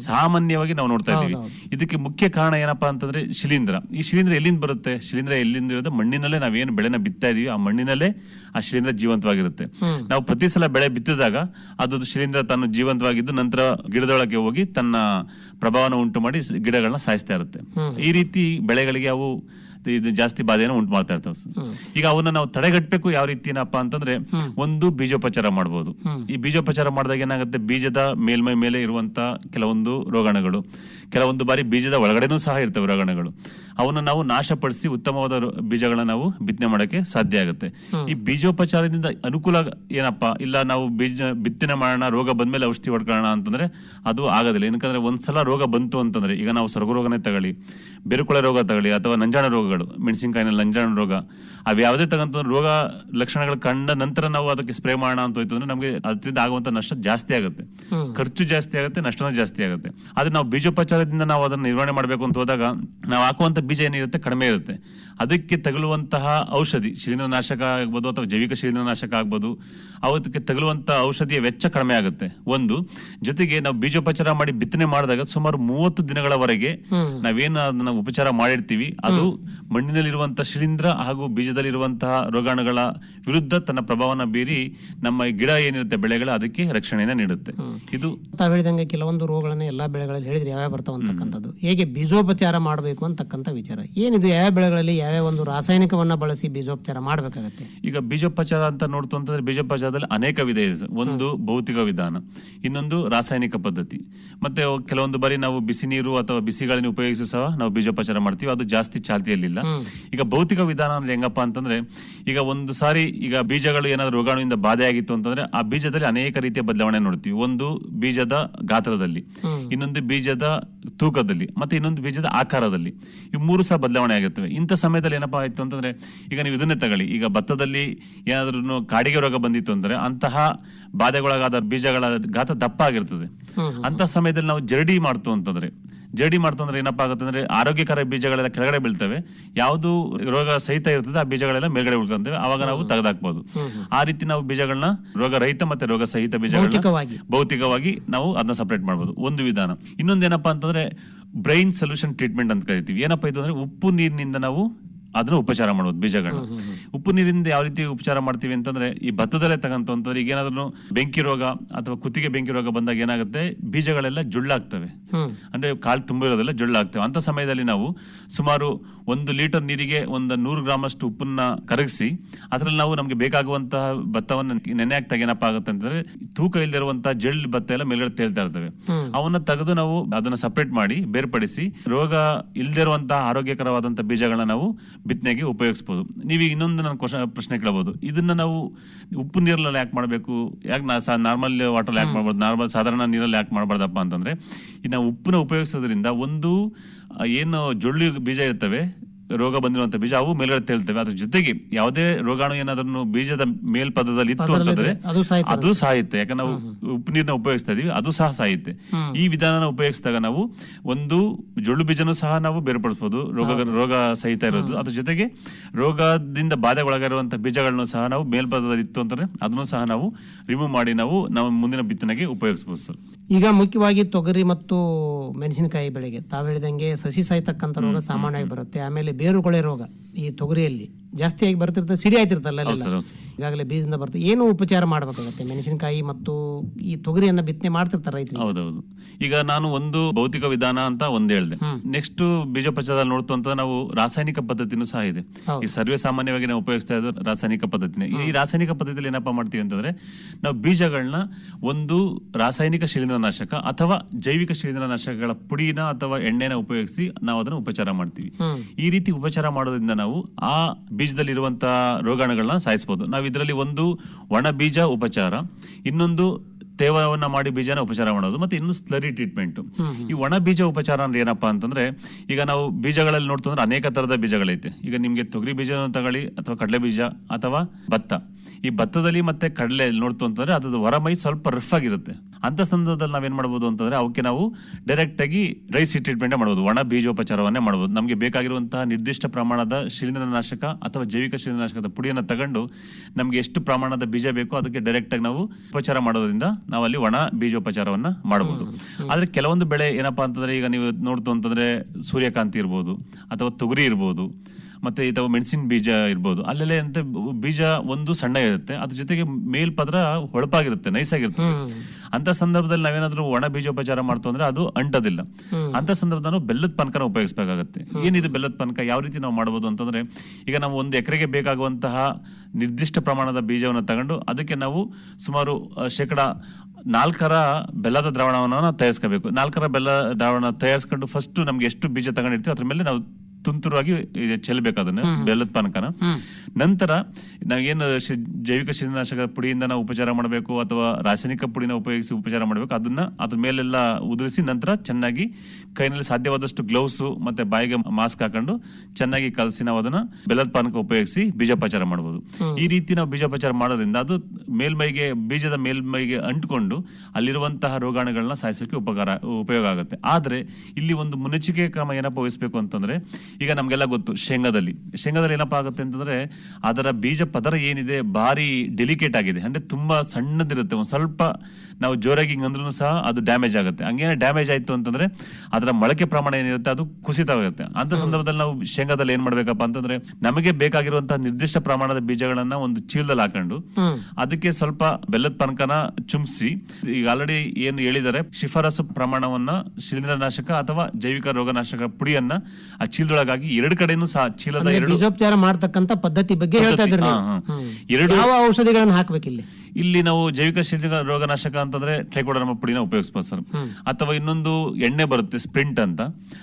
S6: ಸಾಮಾನ್ಯವಾಗಿ ನಾವು ನೋಡ್ತಾ ಇದೀವಿ ಇದಕ್ಕೆ ಮುಖ್ಯ ಕಾರಣ ಏನಪ್ಪಾ ಅಂತಂದ್ರೆ ಶಿಲೀಂಧ್ರ. ಈ ಶಿಲೀಂಧ್ರ ಎಲ್ಲಿಂದ ಬರುತ್ತೆ? ಶಿಲೀಂಧ್ರ ಎಲ್ಲಿಂದ ಇರೋದು? ಮಣ್ಣಿನಲ್ಲೇ ನಾವೇನು ಬೆಳೆನ ಬಿತ್ತಾ ಇದೀವಿ ಆ ಮಣ್ಣಿನಲ್ಲೇ ಆ ಶಿಲೀಂಧ್ರ ಜೀವಂತವಾಗಿರುತ್ತೆ. ನಾವು ಪ್ರತಿ ಸಲ ಬೆಳೆ ಬಿತ್ತಿದಾಗ ಅದು ಶಿಲೀಂಧ್ರ ತಾನು ಜೀವಂತವಾಗಿದ್ದು ನಂತರ ಗಿಡದೊಳಗೆ ಹೋಗಿ ತನ್ನ ಪ್ರಭಾವನ ಉಂಟು ಮಾಡಿ ಗಿಡಗಳನ್ನ ಸಾಯಿಸ್ತಾ ಇರುತ್ತೆ. ಈ ರೀತಿ ಬೆಳೆಗಳಿಗೆ ಅವು ಇದು ಜಾಸ್ತಿ ಬಾಧೆಯನ್ನು ಉಂಟು ಮಾಡ್ತಾ ಇರ್ತವೆ. ಈಗ ಅವನ್ನ ನಾವು ತಡೆಗಟ್ಟಬೇಕು ಯಾವ ರೀತಿ ಏನಪ್ಪಾ ಅಂತಂದ್ರೆ ಒಂದು ಬೀಜೋಪಚಾರ ಮಾಡಬಹುದು ಈ ಬೀಜೋಪಚಾರ ಮಾಡಿದಾಗ ಏನಾಗುತ್ತೆ? ಬೀಜದ ಮೇಲ್ಮೈ ಮೇಲೆ ಇರುವಂತ ಕೆಲವೊಂದು ರೋಗಣಗಳು, ಕೆಲವೊಂದು ಬಾರಿ ಬೀಜದ ಒಳಗಡೆನೂ ಸಹ ಇರ್ತವೆ ರೋಗಾಣುಗಳು. ಅವನ್ನ ನಾವು ನಾಶಪಡಿಸಿ ಉತ್ತಮವಾದ ಬೀಜಗಳನ್ನ ನಾವು ಬಿತ್ತನೆ ಮಾಡಕ್ಕೆ ಸಾಧ್ಯ ಆಗುತ್ತೆ. ಈ ಬೀಜೋಪಚಾರದಿಂದ ಅನುಕೂಲ ಏನಪ್ಪ? ಇಲ್ಲ ನಾವು ಬೀಜ ಬಿತ್ತನೆ ಮಾಡೋಣ ರೋಗ ಬಂದ್ಮೇಲೆ ಔಷಧಿ ಹೊಡ್ಕೊಳ್ಳೋಣ ಅಂತಂದ್ರೆ ಅದು ಆಗೋದಿಲ್ಲ. ಏನಕ್ಕಂದ್ರೆ ಒಂದ್ಸಲ ರೋಗ ಬಂತು ಅಂತಂದ್ರೆ ಈಗ ನಾವು ಸೊರಗು ರೋಗನೇ ತಗೊಳ್ಳಿ. ಬೆರುಕೊಳೆ ರೋಗ ತಗೊಳ್ಳಿ ಅಥವಾ ನಂಜಾಣ ರೋಗಗಳು ಮೆಣಸಿನಕಾಯಿನ ನಂಜಾಣ ರೋಗ ಅವು ಯಾವುದೇ ತಗಂತ ರೋಗ ಲಕ್ಷಣಗಳು ಕಂಡ ನಂತರ ನಾವು ಅದಕ್ಕೆ ಸ್ಪ್ರೇ ಮಾಡೋಣ ಅಂತ ಹೋಯ್ತು ಅಂದ್ರೆ ನಮಗೆ ಅದರಿಂದ ಆಗುವಂತ ನಷ್ಟ ಜಾಸ್ತಿ ಆಗುತ್ತೆ. ಖರ್ಚು ಜಾಸ್ತಿ ಆಗುತ್ತೆ ನಷ್ಟನೂ ಜಾಸ್ತಿ ಆಗುತ್ತೆ. ಆದ್ರೆ ನಾವು ಬೀಜೋಪಚಾರದಿಂದ ನಾವು ಅದನ್ನ ನಿರ್ವಹಣೆ ಮಾಡಬೇಕು ಅಂತ ಹೋದಾಗ ನಾವು ಹಾಕುವಂತ ಬೀಜ ಏನಿರುತ್ತೆ ಕಡಿಮೆ ಇರುತ್ತೆ. ಅದಕ್ಕೆ ತಗುಲುವಂತಹ ಔಷಧಿ ಶಿಲೀಂಧ್ರನಾಶಕ ಆಗ್ಬೋದು ಅಥವಾ ಜೈವಿಕ ಶಿಲೀಂಧ್ರನಾಶಕ ಆಗ್ಬೋದು ಅವಕ್ಕೆ ತಗುಲುವಂತಹ ಔಷಧಿಯ ವೆಚ್ಚ ಕಡಿಮೆ ಆಗುತ್ತೆ. ಒಂದು ಜೊತೆಗೆ ನಾವು ಬೀಜೋಪಚಾರ ಮಾಡಿ ಬಿತ್ತನೆ ಮಾಡಿದಾಗ ಸುಮಾರು ಮೂವತ್ತು ದಿನಗಳವರೆಗೆ ನಾವೇನು ಅದನ್ನ ಉಪಚಾರ ಮಾಡಿರ್ತೀವಿ ಅದು ಮಣ್ಣಿನಲ್ಲಿರುವಂತಹ ಶಿಲೀಂಧ್ರ ಹಾಗೂ ಬೀಜದಲ್ಲಿರುವಂತಹ ರೋಗಾಣುಗಳ ವಿರುದ್ಧ ತನ್ನ ಪ್ರಭಾವನ ಬೀರಿ ನಮ್ಮ ಗಿಡ ಏನಿರುತ್ತೆ ಬೆಳೆಗಳ ಅದಕ್ಕೆ ರಕ್ಷಣೆಯನ್ನ ನೀಡುತ್ತೆ. ಇದು
S5: ತಾವು ಹೇಳಿದಂಗೆ ಕೆಲವೊಂದು ರೋಗಗಳನ್ನ ಎಲ್ಲಾ ಬೆಳೆಗಳಲ್ಲಿ ಹೇಳಿದ್ರೆ ಯಾವ್ಯಾವ ಬರ್ತಾವ ಅಂತಕ್ಕಂಥದ್ದು. ಹೇಗೆ ಬೀಜೋಪಚಾರ ಮಾಡಬೇಕು ಅಂತಕ್ಕಂಥ ವಿಚಾರ. ಏನಿದು ಯಾವ ಬೆಳೆಗಳಲ್ಲಿ ಯಾವ್ಯಾವ ಒಂದು ರಾಸಾಯನಿಕವನ್ನ ಬಳಸಿ ಬೀಜೋಪಚಾರ ಮಾಡಬೇಕಾಗತ್ತೆ?
S6: ಈಗ ಬೀಜೋಪಚಾರ ಅಂತ ನೋಡ್ತು ಅಂತಂದ್ರೆ ಬೀಜೋಪಚಾರದಲ್ಲಿ ಅನೇಕ ವಿಧ ಇದೆ. ಒಂದು ಭೌತಿಕ ವಿಧಾನ ಇನ್ನೊಂದು ರಾಸಾಯನಿಕ ಪದ್ಧತಿ. ಮತ್ತೆ ಕೆಲವೊಂದು ಬಾರಿ ನಾವು ಬಿಸಿ ನೀರು ಅಥವಾ ಬಿಸಿಗಾಳಿನ ಉಪಯೋಗಿಸಿ ಸಹ ನಾವು ಬೀಜೋಪಚಾರ ಮಾಡ್ತೀವಿ. ಅದು ಜಾಸ್ತಿ ಚಾಲ್ತಿಯಲ್ಲಿಲ್ಲ. ಈಗ ಭೌತಿಕ ವಿಧಾನ ಅಂದ್ರೆ ಹೆಂಗಪ್ಪ ಅಂತಂದ್ರೆ ಈಗ ಒಂದು ಸಾರಿ ಈಗ ಬೀಜಗಳು ಏನಾದ್ರು ರೋಗಾಣುವಿಂದ ಬಾಧೆ ಆಗಿತ್ತು ಅಂತಂದ್ರೆ ಆ ಬೀಜದಲ್ಲಿ ಅನೇಕ ರೀತಿಯ ಬದಲಾವಣೆ ನೋಡ್ತೀವಿ. ಒಂದು ಬೀಜದ ಗಾತ್ರದಲ್ಲಿ ಇನ್ನೊಂದು ಬೀಜದ ತೂಕದಲ್ಲಿ ಮತ್ತೆ ಇನ್ನೊಂದು ಬೀಜದ ಆಕಾರದಲ್ಲಿ. ಈ ಮೂರು ಸಹ ಬದಲಾವಣೆ ಆಗಿರ್ತವೆ ಇಂಥ ಸಮಯದಲ್ಲಿ ಏನಪ್ಪಾ ಆಯ್ತು ಅಂತಂದ್ರೆ ಈಗ ನೀವು ಇದನ್ನೇ ತಗೊಳ್ಳಿ. ಈಗ ಭತ್ತದಲ್ಲಿ ಏನಾದ್ರೂ ಕಾಡಿಗೆ ರೋಗ ಬಂದಿತ್ತು ಅಂದ್ರೆ ಅಂತಹ ಬಾಧೆಗೊಳಗಾದ ಬೀಜಗಳ ಗಾತ್ರ ದಪ್ಪ ಆಗಿರ್ತದೆ. ಅಂತ ಸಮಯದಲ್ಲಿ ನಾವು ಜರಡಿ ಮಾಡ್ತು ಅಂತಂದ್ರೆ ಜರಡಿ ಮಾಡ್ತಂದ್ರೆ ಏನಪ್ಪ ಆಗುತ್ತೆ ಅಂದ್ರೆ ಆರೋಗ್ಯಕರ ಬೀಜಗಳೆಲ್ಲ ಕೆಳಗಡೆ ಬೀಳ್ತವೆ. ಯಾವುದು ರೋಗ ಸಹಿತ ಇರ್ತದೆ ಆ ಬೀಜಗಳೆಲ್ಲ ಮೇಲ್ಗಡೆ ಉಳ್ಕೊಂತವೆ. ಅವಾಗ ನಾವು ತೆಗೆದಾಕ್ಬಹುದು ಆ ರೀತಿ ನಾವು ಬೀಜಗಳನ್ನ ರೋಗ ರಹಿತ ಮತ್ತೆ ರೋಗ ಸಹಿತ ಬೀಜಗಳನ್ನ
S5: ಭೌತಿಕವಾಗಿ.
S6: ನಾವು ಅದನ್ನ ಸಪರೇಟ್ ಮಾಡಬಹುದು ಒಂದು ವಿಧಾನ. ಇನ್ನೊಂದು ಏನಪ್ಪಾ ಅಂತಂದ್ರೆ ಬ್ರೈನ್ ಸೊಲ್ಯೂಷನ್ ಟ್ರೀಟ್ಮೆಂಟ್ ಅಂತ ಕರಿತೀವಿ. ಏನಪ್ಪಾ ಇದು ಅಂದ್ರೆ ಉಪ್ಪು ನೀರಿನಿಂದ ನಾವು ಅದನ್ನ ಉಪಚಾರ ಮಾಡೋದು ಬೀಜಗಳನ್ನ. ಉಪ್ಪು ನೀರಿಂದ ಯಾವ ರೀತಿ ಉಪಚಾರ ಮಾಡ್ತೀವಿ ಅಂತಂದ್ರೆ ಈ ಭತ್ತದಲ್ಲೇ ತಗಂತ ಅಂತಂದ್ರೆ ಈಗ ಏನಾದ್ರು ಬೆಂಕಿ ರೋಗ ಅಥವಾ ಕುತ್ತಿಗೆ ಬೆಂಕಿ ರೋಗ ಬಂದಾಗ ಏನಾಗುತ್ತೆ ಬೀಜಗಳೆಲ್ಲ ಜುಳ್ಳಾಗ್ತವೆ. ಅಂದ್ರೆ ಕಾಳು ತುಂಬಿರೋದೆಲ್ಲ ಜುಳ್ಳಾಗ್ತವೆ. ಅಂತ ಸಮಯದಲ್ಲಿ ನಾವು ಸುಮಾರು ಒಂದು ಲೀಟರ್ ನೀರಿಗೆ ಒಂದು ನೂರು ಗ್ರಾಮ್ ಅಷ್ಟು ಉಪ್ಪನ್ನ ಕರಗಿಸಿ ಅದ್ರಲ್ಲಿ ನಾವು ನಮ್ಗೆ ಬೇಕಾಗುವಂತಹ ಭತ್ತವನ್ನ ನೆನೆ ಹಾಕ್ತಾಗ ಏನಪ್ಪ ಆಗುತ್ತೆ ಅಂತಂದ್ರೆ ತೂಕ ಇಲ್ದಿರುವಂತಹ ಜಳ್ ಭತ್ತ ಎಲ್ಲ ಮೇಲ್ಗಡೆ ತೇಲ್ತಾ ಇರ್ತವೆ. ಅವನ್ನ ತೆಗೆದು ನಾವು ಅದನ್ನ ಸಪರೇಟ್ ಮಾಡಿ ಬೇರ್ಪಡಿಸಿ ರೋಗ ಇಲ್ದಿರುವಂತಹ ಆರೋಗ್ಯಕರವಾದಂತಹ ಬೀಜಗಳನ್ನ ನಾವು ಬಿತ್ತನೆಗೆ ಉಪಯೋಗಿಸ್ಬೋದು. ನೀವೀಗ ಇನ್ನೊಂದು ನಾನು ಕ್ವಶ ಪ್ರಶ್ನೆ ಕೇಳಬಹುದು ಇದನ್ನ ನಾವು ಉಪ್ಪು ನೀರಲ್ಲಿ ಯಾಕೆ ಮಾಡಬೇಕು? ಯಾಕೆ ನಾ ನಾರ್ಮಲ್ ವಾಟರ್ ಯಾಕೆ ಮಾಡ್ಬೋದು ನಾರ್ಮಲ್ ಸಾಧಾರಣ ನೀರಲ್ಲಿ ಯಾಕೆ ಮಾಡಬಾರ್ದಪ್ಪ ಅಂತಂದ್ರೆ ಈ ನಾವು ಉಪ್ಪನ್ನ ಉಪಯೋಗಿಸೋದ್ರಿಂದ ಒಂದು ಏನು ಜೊಳ್ಳು ಬೀಜ ಇರ್ತವೆ ರೋಗ ಬಂದಿರುವಂತ ಬೀಜ ಅವು ಮೇಲ್ಗಡೆ ತೇಲ್ತವೆ. ಅದ್ರ ಜೊತೆಗೆ ಯಾವುದೇ ರೋಗಾಣು ಏನಾದ್ರೂ ಬೀಜದ ಮೇಲ್ಪದದಲ್ಲಿ ಇತ್ತು ಅಂತಂದ್ರೆ.
S5: ಅದು
S6: ಸಾಯುತ್ತೆ. ಯಾಕಂದ್ರೆ ನಾವು ಉಪ್ಪು ನೀರನ್ನ ಉಪಯೋಗಿಸ್ತಾ ಇದೀವಿ ಅದು ಸಹ ಸಾಯುತ್ತೆ. ಈ ವಿಧಾನನ ಉಪಯೋಗಿಸಿದಾಗ ನಾವು ಒಂದು ಜೊಳ್ಳು ಬೀಜನೂ ಸಹ ನಾವು ಬೇರ್ಪಡಿಸಬಹುದು ರೋಗ ರೋಗ ಸಹಿತ ಇರೋದು. ಅದ್ರ ಜೊತೆಗೆ ರೋಗದಿಂದ ಬಾಧೆ ಒಳಗಿರುವಂತಹ ಬೀಜಗಳನ್ನು ಸಹ ನಾವು ಮೇಲ್ಪದದಲ್ಲಿ ಇತ್ತು ಅಂತಂದ್ರೆ ಅದನ್ನು ಸಹ ನಾವು ರಿಮೂವ್ ಮಾಡಿ ನಾವು ನಮ್ಮ ಮುಂದಿನ ಬಿತ್ತನೆಗೆ ಉಪಯೋಗಿಸಬಹುದು ಸರ್.
S5: ಈಗ ಮುಖ್ಯವಾಗಿ ತೊಗರಿ ಮತ್ತು ಮೆಣಸಿನಕಾಯಿ ಬೆಳೆಗೆ ತಾವು ಹೇಳಿದಂಗೆ ಸಸಿ ಸಾಯ್ತಕ್ಕಂಥ ರೋಗ ಸಾಮಾನ್ಯವಾಗಿ ಬರುತ್ತೆ. ಆಮೇಲೆ ಬೇರುಗೊಳೆ ರೋಗ ಈ ತೊಗರಿಯಲ್ಲಿ. ಜಾಸ್ತಿಯಾಗಿ ಬರ್ತಿರ್ತದೆ ಸಿಡಿ ಆಯ್ತಿರ್ತಲ್ಲ ಅಲ್ಲೆಲ್ಲ? ಈಗಾಗಲೇ ಬೀಜದಿಂದ ಬರ್ತದೆ ಏನು ಉಪಚಾರ ಮಾಡಬೇಕಾಗುತ್ತೆ? ಮೆಣಸಿನಕಾಯಿ ಮತ್ತು ಈ ತೊಗರಿಯನ್ನ ಬಿತ್ತನೆ ಮಾಡ್ತಿರ್ತಾರೆ ರೈತರು.
S6: ಹೌದೌದು. ಈಗ ನಾನು ಒಂದು ಭೌತಿಕ ವಿಧಾನ ಅಂತ ಒಂದ್ ಹೇಳಿದೆ. ನೆಕ್ಸ್ಟ್ ಬೀಜೋಪಚಾರದಲ್ಲಿ ನೋಡ್ತು ಅಂತ ನಾವು ರಾಸಾಯನಿಕ ಪದ್ಧತಿನೂ ಸಹ ಇದೆ. ಈ ಸರ್ವೇ ಸಾಮಾನ್ಯವಾಗಿ ನಾವು ಉಪಯೋಗಿಸ್ತಾ ಇರೋದು ರಾಸಾಯನಿಕ ಪದ್ಧತಿನೇ. ಈ ರಾಸಾಯನಿಕ ಪದ್ಧತಿಯಲ್ಲಿ ಏನಪ್ಪಾ ಮಾಡ್ತೀವಿ ಅಂತಂದ್ರೆ ನಾವು ಬೀಜಗಳನ್ನ ಒಂದು ರಾಸಾಯನಿಕ ಶಿಲೀಂಧ್ರನಾಶಕ ಅಥವಾ ಜೈವಿಕ ಶಿಲೀಂಧ್ರನಾಶಕಗಳ ಪುಡಿನ ಅಥವಾ ಎಣ್ಣೆನ ಉಪಯೋಗಿಸಿ ನಾವು ಅದನ್ನ ಉಪಚಾರ ಮಾಡ್ತೀವಿ. ಈ ರೀತಿ ಉಪಚಾರ ಮಾಡೋದ್ರಿಂದ ನಾವು ಆ ಬೀಜದಲ್ಲಿರುವಂತಹ ರೋಗಾಣುಗಳನ್ನ ಸಾಯಿಸಬಹುದು ನಾವು ಇದರಲ್ಲಿ ಒಂದು ಒಣ ಬೀಜ ಉಪಚಾರ ಇನ್ನೊಂದು ತೇವವನ್ನ ಮಾಡಿ ಬೀಜನ ಉಪಚಾರ ಮಾಡೋದು ಮತ್ತೆ ಇನ್ನು ಸ್ಲರಿ ಟ್ರೀಟ್ಮೆಂಟ್. ಈ ಒಣ ಬೀಜ ಉಪಚಾರ ಅಂದ್ರೆ ಏನಪ್ಪಾ ಅಂತಂದ್ರೆ ಈಗ ನಾವು ಬೀಜಗಳಲ್ಲಿ ನೋಡ್ತಂದ್ರೆ ಅನೇಕ ತರದ ಬೀಜಗಳೈತೆ. ಈಗ ನಿಮ್ಗೆ ತೊಗರಿ ಬೀಜ ತಗೊಳ್ಳಿ ಅಥವಾ ಕಡಲೆ ಬೀಜ ಅಥವಾ ಭತ್ತ. ಈ ಭತ್ತದಲ್ಲಿ ಮತ್ತೆ ಕಡಲೆ ನೋಡ್ತು ಅಂತಂದ್ರೆ ಅದ್ರ ಹೊರಮೈ ಸ್ವಲ್ಪ ರಫ್ ಆಗಿರುತ್ತೆ. ಅಂತ ಸಂದರ್ಭದಲ್ಲಿ ನಾವೇನ್ ಮಾಡ್ಬೋದು ಅಂತಂದ್ರೆ ಅವಕ್ಕೆ ನಾವು ಡೈರೆಕ್ಟ್ ಆಗಿ ರೈಸ್ ಟ್ರೀಟ್ಮೆಂಟ್ ಮಾಡಬಹುದು ಒಣ ಬೀಜೋಪಚಾರವನ್ನೇ ಮಾಡಬಹುದು ನಮಗೆ ಬೇಕಾಗಿರುವಂತಹ ನಿರ್ದಿಷ್ಟ ಪ್ರಮಾಣದ ಶಿಲೀಂಧ್ರನಾಶಕ ಅಥವಾ ಜೈವಿಕ ಶಿಲೀಂಧ್ರನಾಶಕದ ಪುಡಿಯನ್ನು ತಗೊಂಡು ನಮ್ಗೆ ಎಷ್ಟು ಪ್ರಮಾಣದ ಬೀಜ ಬೇಕೋ ಅದಕ್ಕೆ ಡೈರೆಕ್ಟ್ ಆಗಿ ನಾವು ಉಪಚಾರ ಮಾಡೋದ್ರಿಂದ ನಾವು ಅಲ್ಲಿ ಒಣ ಬೀಜೋಪಚಾರವನ್ನ ಮಾಡಬಹುದು ಆದರೆ ಕೆಲವೊಂದು ಬೆಳೆ ಏನಪ್ಪಾ ಅಂತಂದ್ರೆ ಈಗ ನೀವು ನೋಡ್ತು ಅಂತಂದ್ರೆ ಸೂರ್ಯಕಾಂತಿ ಇರ್ಬೋದು ಅಥವಾ ತೊಗರಿ ಇರ್ಬೋದು. ಮತ್ತೆ ಅಥವಾ ಮೆಣಸಿನ ಬೀಜ ಇರ್ಬೋದು. ಅಲ್ಲೆಲ್ಲ ಅಂತ ಬೀಜ ಒಂದು ಸಣ್ಣ ಇರುತ್ತೆ. ಅದ್ರ ಜೊತೆಗೆ ಮೇಲ್ಪದ್ರ ಹೊಳಪಾಗಿರುತ್ತೆ ನೈಸ್ ಆಗಿರುತ್ತೆ ಅಂತ ಸಂದರ್ಭದಲ್ಲಿ ನಾವೇನಾದ್ರೂ ಒಣ ಬೀಜೋಪಚಾರ ಮಾಡ್ತು ಅಂದ್ರೆ ಅದು ಅಂಟೋದಿಲ್ಲ. ಅಂತ ಸಂದರ್ಭದಲ್ಲಿ ನಾವು ಬೆಲ್ಲದ ಪನಕನ ಉಪಯೋಗಿಸಬೇಕಾಗತ್ತೆ. ಏನಿದು ಬೆಲ್ಲದ ಪನಕ? ಯಾವ ರೀತಿ ನಾವು ಮಾಡಬಹುದು ಅಂತಂದ್ರೆ ಈಗ ನಾವು ಒಂದು ಎಕರೆಗೆ ಬೇಕಾಗುವಂತಹ ನಿರ್ದಿಷ್ಟ ಪ್ರಮಾಣದ ಬೀಜವನ್ನು ತಗೊಂಡು ಅದಕ್ಕೆ ನಾವು ಸುಮಾರು ಶೇಕಡ ನಾಲ್ಕರ ಬೆಲ್ಲದ ದ್ರಾವಣವನ್ನು ತಯಾರಿಸ್ಕೋಬೇಕು. ನಾಲ್ಕರ ಬೆಲ್ಲ ದ್ರಾವಣ ತಯಾರಿಸ್ಕೊಂಡು ಫಸ್ಟ್ ನಮ್ಗೆ ಎಷ್ಟು ಬೀಜ ತಗೊಂಡಿರ್ತೀವಿ ಅದ್ರ ಮೇಲೆ ನಾವು ತುಂತುರಾಗಿ ಇದು ಚೆಲ್ಲಬೇಕು ಅದನ್ನ ಬೆಲ್ಲದ ಪಾನಕನ. ನಂತರ ನಾವೇನು ಜೈವಿಕ ಶಿಲೀನಾಶಕ ಪುಡಿಯಿಂದ ನಾವು ಉಪಚಾರ ಮಾಡಬೇಕು ಅಥವಾ ರಾಸಾಯನಿಕ ಪುಡಿನ ಉಪಯೋಗಿಸಿ ಉಪಚಾರ ಮಾಡಬೇಕು ಅದನ್ನ ಅದ್ರ ಮೇಲೆಲ್ಲ ಉದುರಿಸಿ ನಂತರ ಚೆನ್ನಾಗಿ ಕೈನಲ್ಲಿ ಸಾಧ್ಯವಾದಷ್ಟು ಗ್ಲೌಸ್ ಮತ್ತೆ ಬಾಯಿಗೆ ಮಾಸ್ಕ್ ಹಾಕೊಂಡು ಚೆನ್ನಾಗಿ ಕಲಸಿ ನಾವು ಅದನ್ನ ಬೆಲ್ಲದ ಪಾನಕ ಉಪಯೋಗಿಸಿ ಬೀಜೋಪಚಾರ ಮಾಡಬಹುದು ಈ ರೀತಿ ನಾವು ಬೀಜೋಪಚಾರ ಮಾಡೋದ್ರಿಂದ ಅದು ಮೇಲ್ಮೈಗೆ ಬೀಜದ ಮೇಲ್ಮೈಗೆ ಅಂಟ್ಕೊಂಡು ಅಲ್ಲಿರುವಂತಹ ರೋಗಾಣುಗಳನ್ನ ಸಾಯಿಸೋಕೆ ಉಪಕಾರ ಉಪಯೋಗ ಆಗುತ್ತೆ. ಆದ್ರೆ ಇಲ್ಲಿ ಒಂದು ಮುನ್ನೆಚ್ಚರಿಕೆ ಕ್ರಮ ಏನಪ್ಪ ವಹಿಸಬೇಕು ಅಂತಂದ್ರೆ ಈಗ ನಮಗೆಲ್ಲ ಗೊತ್ತು ಶೇಂಗಾದಲ್ಲಿ. ಶೇಂಗಾದಲ್ಲಿ ಏನಪ್ಪಾ ಆಗುತ್ತೆ ಅಂತಂದ್ರೆ ಅದರ ಬೀಜ ಪದರ ಏನಿದೆ ಭಾರಿ ಡೆಲಿಕೇಟ್ ಆಗಿದೆ. ಅಂದ್ರೆ ತುಂಬಾ ಸಣ್ಣದಿರುತ್ತೆ. ಒಂದು ಸ್ವಲ್ಪ ನಾವು ಜೋರಾಗಿ ಹಿಂಗೆ ಅಂದ್ರೂ ಸಹ ಅದು ಡ್ಯಾಮೇಜ್ ಆಗುತ್ತೆ. ಹಂಗೇನೆ ಡ್ಯಾಮೇಜ್ ಆಯ್ತು ಅಂತಂದ್ರೆ ಅದರ ಮೊಳಕೆ ಪ್ರಮಾಣ ಏನಿರುತ್ತೆ ಅದು ಕುಸಿತವಾಗುತ್ತೆ. ಅಂತ ಸಂದರ್ಭದಲ್ಲಿ ನಾವು ಶೇಂಗಾದಲ್ಲಿ ಏನು ಮಾಡಬೇಕಪ್ಪ ಅಂತಂದ್ರೆ ನಮಗೆ ಬೇಕಾಗಿರುವಂತಹ ನಿರ್ದಿಷ್ಟ ಪ್ರಮಾಣದ ಬೀಜಗಳನ್ನು ಒಂದು ಚೀಲದಲ್ಲಿ ಹಾಕೊಂಡು ಅದಕ್ಕೆ ಸ್ವಲ್ಪ ಬೆಲ್ಲದ ಪನಕನ ಚುಮ್ಸಿ ಈಗ ಆಲ್ರೆಡಿ ಏನು ಹೇಳಿದರೆ ಶಿಫಾರಸು ಪ್ರಮಾಣವನ್ನ ಶಿಲೀಂದ್ರನಾಶಕ ಅಥವಾ ಜೈವಿಕ ರೋಗನಾಶಕ ಪುಡಿಯನ್ನ ಆ ಚೀಲದೊಳಗಾಗಿ ಎರಡು ಕಡೆನೂ ಸಹ ಚೀಲದ ಎರಡು
S5: ಬೀಜೋಪಚಾರ ಮಾಡ್ತಕ್ಕಂತ ಪದ್ಧತಿ ಬಗ್ಗೆ ಹೇಳ್ತಾ ಇದ್ರಿ
S6: ಹಾ, ಹಾ. ಎರಡು
S5: ಯಾವ ಔಷಧಿಗಳನ್ನು ಹಾಕ್ಬೇಕು
S6: ಇಲ್ಲಿ? ಇಲ್ಲಿ ನಾವು ಜೈವಿಕ ಶಿಲೀಂಧ್ರ ರೋಗನಾಶಕ ಅಂತಂದ್ರೆ ಟ್ರೈಕೋಡರ್ಮ ಪುಡಿನ ಉಪಯೋಗಿಸಬಹುದು ಸರ್. ಅಥವಾ ಇನ್ನೊಂದು ಎಣ್ಣೆ ಬರುತ್ತೆ ಸ್ಪ್ರಿಂಟ್ ಅಂತ.